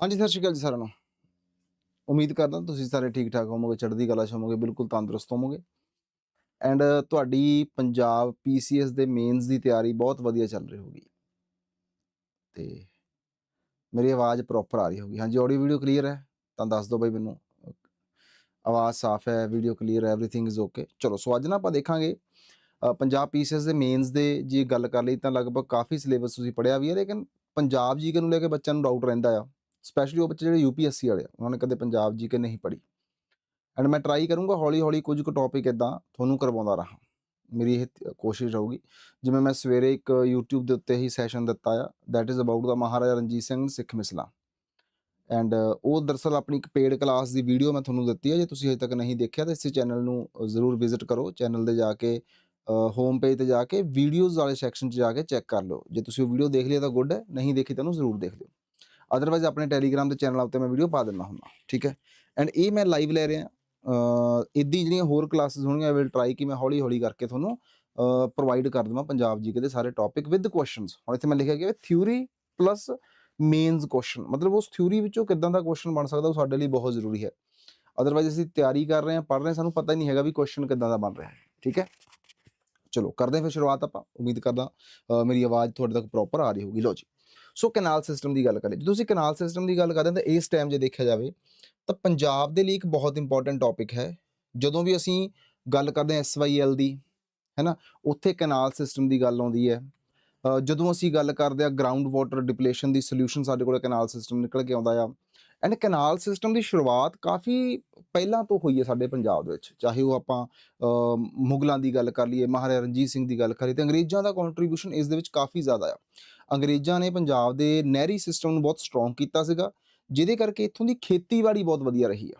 ਹਾਂਜੀ ਸਤਿ ਸ਼੍ਰੀ ਅਕਾਲ ਜੀ ਸਾਰਿਆਂ ਨੂੰ ਉਮੀਦ ਕਰਦਾ ਤੁਸੀਂ ਸਾਰੇ ਠੀਕ ਠਾਕ ਹੋਵੋਗੇ ਚੜ੍ਹਦੀ ਕਲਾ 'ਚ ਹੋਵੋਗੇ ਬਿਲਕੁਲ ਤੰਦਰੁਸਤ ਹੋਵੋਗੇ ਐਂਡ ਤੁਹਾਡੀ ਪੰਜਾਬ ਪੀਸੀਐਸ ਦੇ ਮੇਨਸ ਦੀ ਤਿਆਰੀ ਬਹੁਤ ਵਧੀਆ ਚੱਲ ਰਹੀ ਹੋਗੀ ਤੇ ਮੇਰੀ ਆਵਾਜ਼ ਪ੍ਰੋਪਰ ਆ ਰਹੀ ਹੋਗੀ ਹਾਂਜੀ ਆਡੀਓ ਵੀਡੀਓ ਕਲੀਅਰ ਹੈ ਤਾਂ ਦੱਸ ਦਿਓ ਬਈ ਮੈਨੂੰ ਆਵਾਜ਼ ਸਾਫ਼ ਹੈ ਵੀਡੀਓ ਕਲੀਅਰ ਹੈ एवरीथिंग ਇਜ਼ ਓਕੇ ਚਲੋ ਸੋ ਅੱਜ ਨਾ ਆਪਾਂ ਦੇਖਾਂਗੇ ਅ, ਪੰਜਾਬ ਪੀਸੀਐਸ ਦੇ ਮੇਨਸ ਦੇ ਜੀ ਗੱਲ ਕਰ ਲਈ ਤਾਂ ਲਗਭਗ ਕਾਫੀ ਸਿਲੇਬਸ ਤੁਸੀਂ ਪੜਿਆ ਵੀ ਹੈ ਲੇਕਿਨ ਪੰਜਾਬ ਜੀਕੇ ਨੂੰ ਲੈ ਕੇ ਬੱਚਿਆਂ ਨੂੰ ਡਾਊਟ ਰਹਿੰਦਾ ਆ ਸਪੈਸ਼ਲੀ ਉਹ ਬੱਚੇ ਜਿਹੜੇ ਯੂਪੀਐਸਸੀ ਵਾਲੇ ਆ, ਉਹਨਾਂ ਨੇ ਕਦੇ ਪੰਜਾਬ ਜੀ ਕੇ ਨਹੀਂ ਪੜ੍ਹੀ। ਐਂਡ ਮੈਂ ਟਰਾਈ ਕਰੂੰਗਾ ਹੌਲੀ ਹੌਲੀ ਕੁਝ ਕੁ ਟੌਪਿਕ ਇਦਾਂ ਤੁਹਾਨੂੰ ਕਰਵਾਉਂਦਾ ਰਹਾ। ਮੇਰੀ ਇਹ ਕੋਸ਼ਿਸ਼ ਰਹੂਗੀ। ਜਿਵੇਂ ਮੈਂ ਸਵੇਰੇ ਇੱਕ YouTube ਦੇ ਉੱਤੇ ਹੀ ਸੈਸ਼ਨ ਦਿੱਤਾ ਆ that is about the Maharaja Ranjit Singh, Sikh ਮਿਸਲਾਂ। ਐਂਡ ਉਹ ਦਰਸਲ ਆਪਣੀ ਇੱਕ ਪੇਡ ਕਲਾਸ ਦੀ ਵੀਡੀਓ ਮੈਂ ਤੁਹਾਨੂੰ ਦਿੱਤੀ ਹੈ ਜੇ ਤੁਸੀਂ ਹਜੇ ਤੱਕ ਨਹੀਂ ਦੇਖਿਆ ਤਾਂ ਇਸ ਚੈਨਲ ਨੂੰ ਜ਼ਰੂਰ ਵਿਜ਼ਿਟ ਕਰੋ। ਚੈਨਲ ਤੇ ਜਾ ਕੇ ਹੋਮ ਪੇਜ ਤੇ ਜਾ ਕੇ ਵੀਡੀਓਜ਼ ਵਾਲੇ ਸੈਕਸ਼ਨ 'ਚ ਜਾ ਕੇ ਚੈੱਕ ਕਰ ਲਓ। ਜੇ ਤੁਸੀਂ ਉਹ ਵੀਡੀਓ ਦੇਖ ਲਈ ਤਾਂ ਗੁੱਡ ਹੈ, ਨਹੀਂ ਦੇਖੀ ਤਾਂ ਉਹਨੂੰ ਜ਼ਰੂਰ ਦੇਖ ਲਿਓ। ਅਦਰਵਾਈਜ਼ ਆਪਣੇ ਟੈਲੀਗ੍ਰਾਮ ਦੇ ਚੈਨਲ ਉੱਤੇ ਮੈਂ ਵੀਡੀਓ ਪਾ ਦਿੰਦਾ ਹੁੰਦਾ, ਠੀਕ ਹੈ? ਐਂਡ ਇਹ ਮੈਂ ਲਾਈਵ ਲੈ ਰਿਹਾ ਇਦਾਂ ਜਿਹੜੀਆਂ ਹੋਰ ਕਲਾਸਿਸ ਹੋਣਗੀਆਂ ਆਈ ਵਿਲ ਟਰਾਈ ਕਿ ਮੈਂ ਹੌਲੀ ਹੌਲੀ ਕਰਕੇ ਤੁਹਾਨੂੰ ਪ੍ਰੋਵਾਈਡ ਕਰ ਦਵਾਂ ਪੰਜਾਬ ਜੀਕੇ ਦੇ ਸਾਰੇ ਟੌਪਿਕ ਵਿਦ ਕੁਐਸਚਨਸ ਹੁਣ ਇੱਥੇ ਮੈਂ ਲਿਖਿਆ ਗਿਆ ਥਿਊਰੀ ਪਲੱਸ ਮੇਨਸ ਕੁਐਸਚਨ ਮਤਲਬ ਉਸ ਥਿਊਰੀ ਵਿੱਚੋਂ ਕਿਦਾਂ ਦਾ ਕੁਐਸਚਨ ਬਣ ਸਕਦਾ, ਉਹ ਸਾਡੇ ਲਈ ਬਹੁਤ ਜ਼ਰੂਰੀ ਹੈ। ਅਦਰਵਾਈਜ਼ ਅਸੀਂ ਤਿਆਰੀ ਕਰ ਰਹੇ ਹਾਂ, ਪੜ੍ਹ ਰਹੇ ਸਾਨੂੰ ਪਤਾ ਹੀ ਨਹੀਂ ਹੈਗਾ ਵੀ ਕੁਐਸਚਨ ਕਿਦਾਂ ਦਾ ਬਣ ਰਿਹਾ ਹੈ, ਠੀਕ ਹੈ? ਚਲੋ, ਕਰਦੇ ਹਾਂ ਫਿਰ ਸ਼ੁਰੂਆਤ ਆਪਾਂ, ਉਮੀਦ ਕਰਦਾ ਮੇਰੀ ਆਵਾਜ਼ ਤੁਹਾਡੇ ਤੱਕ ਪ੍ਰੋਪਰ ਆ ਰਹੀ ਹੋਊਗੀ। ਲਓ ਜੀ। ਸੋ ਕੈਨਾਲ ਸਿਸਟਮ ਦੀ ਗੱਲ ਕਰੀਏ ਜਦੋਂ ਅਸੀਂ ਕੈਨਾਲ ਸਿਸਟਮ ਦੀ ਗੱਲ ਕਰਦੇ ਹਾਂ ਤਾਂ ਇਸ ਟਾਈਮ ਜੇ ਦੇਖਿਆ ਜਾਵੇ ਤਾਂ ਪੰਜਾਬ ਦੇ ਲਈ ਇੱਕ ਬਹੁਤ ਇੰਪੋਰਟੈਂਟ ਟੌਪਿਕ ਹੈ। ਜਦੋਂ ਵੀ ਅਸੀਂ ਗੱਲ ਕਰਦੇ ਹਾਂ ਐਸਵਾਈਐਲ ਦੀ, ਹੈਨਾ, ਉੱਥੇ ਕੈਨਾਲ ਸਿਸਟਮ ਦੀ ਗੱਲ ਆਉਂਦੀ ਹੈ। ਜਦੋਂ ਅਸੀਂ ਗੱਲ ਕਰਦੇ ਹਾਂ ਗਰਾਊਂਡ ਵਾਟਰ ਡਿਪਲੇਸ਼ਨ ਦੀ ਸੋਲੂਸ਼ਨ ਸਾਡੇ ਕੋਲ ਕੈਨਾਲ ਸਿਸਟਮ ਨਿਕਲ ਕੇ ਆਉਂਦਾ ਆ। ਐਂਡ ਕੈਨਾਲ ਸਿਸਟਮ ਦੀ ਸ਼ੁਰੂਆਤ ਕਾਫੀ ਪਹਿਲਾਂ ਤੋਂ ਹੋਈ ਹੈ ਸਾਡੇ ਪੰਜਾਬ ਦੇ ਵਿੱਚ। ਚਾਹੇ ਉਹ ਆਪਾਂ ਮੁਗਲਾਂ ਦੀ ਗੱਲ ਕਰ ਲਈਏ, ਮਹਾਰਾਜਾ ਰਣਜੀਤ ਸਿੰਘ ਦੀ ਗੱਲ ਕਰੀਏ ਤੇ ਅੰਗਰੇਜ਼ਾਂ ਦਾ ਕੰਟਰੀਬਿਊਸ਼ਨ ਇਸ ਦੇ ਵਿੱਚ ਕਾਫੀ ਜ਼ਿਆਦਾ ਆ। ਅੰਗਰੇਜ਼ਾਂ ਨੇ ਪੰਜਾਬ ਦੇ ਨਹਿਰੀ ਸਿਸਟਮ ਨੂੰ ਬਹੁਤ ਸਟਰੋਂਗ ਕੀਤਾ ਸੀਗਾ, ਜਿਹਦੇ ਕਰਕੇ ਇੱਥੋਂ ਦੀ ਖੇਤੀਬਾੜੀ ਬਹੁਤ ਵਧੀਆ ਰਹੀ ਆ।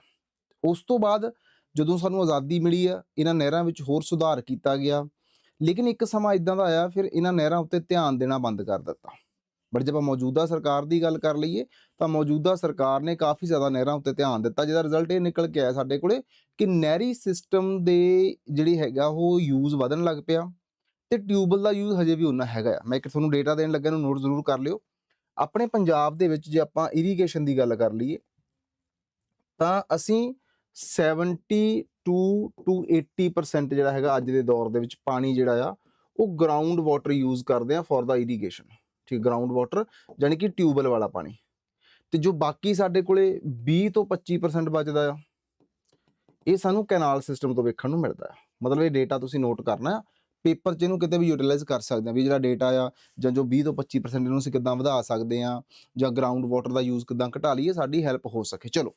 ਉਸ ਤੋਂ ਬਾਅਦ ਜਦੋਂ ਸਾਨੂੰ ਆਜ਼ਾਦੀ ਮਿਲੀ ਆ, ਇਹਨਾਂ ਨਹਿਰਾਂ ਵਿੱਚ ਹੋਰ ਸੁਧਾਰ ਕੀਤਾ ਗਿਆ। ਲੇਕਿਨ ਇੱਕ ਸਮਾਂ ਇਦਾਂ ਦਾ ਆਇਆ, ਫਿਰ ਇਹਨਾਂ ਨਹਿਰਾਂ ਉੱਤੇ ਧਿਆਨ ਦੇਣਾ ਬੰਦ ਕਰ ਦਿੱਤਾ। ਬਟ ਜੇ ਆਪਾਂ ਮੌਜੂਦਾ ਸਰਕਾਰ ਦੀ ਗੱਲ ਕਰ ਲਈਏ, ਤਾਂ ਮੌਜੂਦਾ ਸਰਕਾਰ ਨੇ ਕਾਫੀ ਜ਼ਿਆਦਾ ਨਹਿਰਾਂ ਉੱਤੇ ਧਿਆਨ ਦਿੱਤਾ, ਜਿਹਦਾ ਰਿਜ਼ਲਟ ਇਹ ਨਿਕਲ ਕੇ ਆਇਆ ਸਾਡੇ ਕੋਲੇ ਕਿ ਨਹਿਰੀ ਸਿਸਟਮ ਦੇ ਜਿਹੜੀ ਹੈਗਾ ਉਹ ਯੂਜ਼ ਵਧਣ ਲੱਗ ਪਿਆ ਤੇ ਟਿਊਬਲ ਦਾ ਯੂਜ਼ ਹਜੇ ਵੀ ਉਨਾ ਹੈਗਾ ਆ। ਮੈਂ ਇੱਕ ਤੁਹਾਨੂੰ ਡੇਟਾ ਦੇਣ ਲੱਗਾ ਨੂੰ ਨੋਟ ਜ਼ਰੂਰ ਕਰ ਲਿਓ। ਆਪਣੇ ਪੰਜਾਬ ਦੇ ਵਿੱਚ ਜੇ ਆਪਾਂ ਇਰੀਗੇਸ਼ਨ ਦੀ ਗੱਲ ਕਰ ਲਈਏ, ਤਾਂ ਅਸੀਂ 72 ਟੂ 80% ਜਿਹੜਾ ਹੈਗਾ ਅੱਜ ਦੇ ਦੌਰ ਦੇ ਵਿੱਚ ਪਾਣੀ ਜਿਹੜਾ ਆ, ਉਹ ਗਰਾਊਂਡ ਵਾਟਰ ਯੂਜ਼ ਕਰਦੇ ਆ ਫॉर ਦਾ ਇਰੀਗੇਸ਼ਨ ਠੀਕ ਗਰਾਊਂਡ ਵਾਟਰ ਯਾਨੀ ਕਿ ਟਿਊਬਲ ਵਾਲਾ ਪਾਣੀ। ਤੇ ਜੋ ਬਾਕੀ ਸਾਡੇ ਕੋਲੇ 20 ਤੋਂ 25% ਬਚਦਾ ਆ, ਇਹ ਸਾਨੂੰ ਕੈਨਾਲ ਸਿਸਟਮ ਤੋਂ ਵੇਖਣ ਨੂੰ ਮਿਲਦਾ ਹੈ ਮਤਲਬ ਇਹ ਡੇਟਾ ਤੁਸੀਂ ਨੋਟ ਕਰਨਾ ਪੇਪਰ 'ਚ ਇਹਨੂੰ ਕਿਤੇ ਵੀ ਯੂਟਿਲਾਈਜ਼ ਕਰ ਸਕਦੇ ਆ, ਵੀ ਜਿਹੜਾ ਡੇਟਾ ਆ ਜਾਂ ਜੋ 20 ਤੋਂ 25% ਇਹਨੂੰ ਅਸੀਂ ਕਿੱਦਾਂ ਵਧਾ ਸਕਦੇ ਆ ਜਾਂ ਗਰਾਊਂਡ ਵਾਟਰ ਦਾ ਯੂਜ਼ ਕਿੱਦਾਂ ਘਟਾ ਲਈਏ, ਸਾਡੀ ਹੈਲਪ ਹੋ ਸਕੇ। ਚਲੋ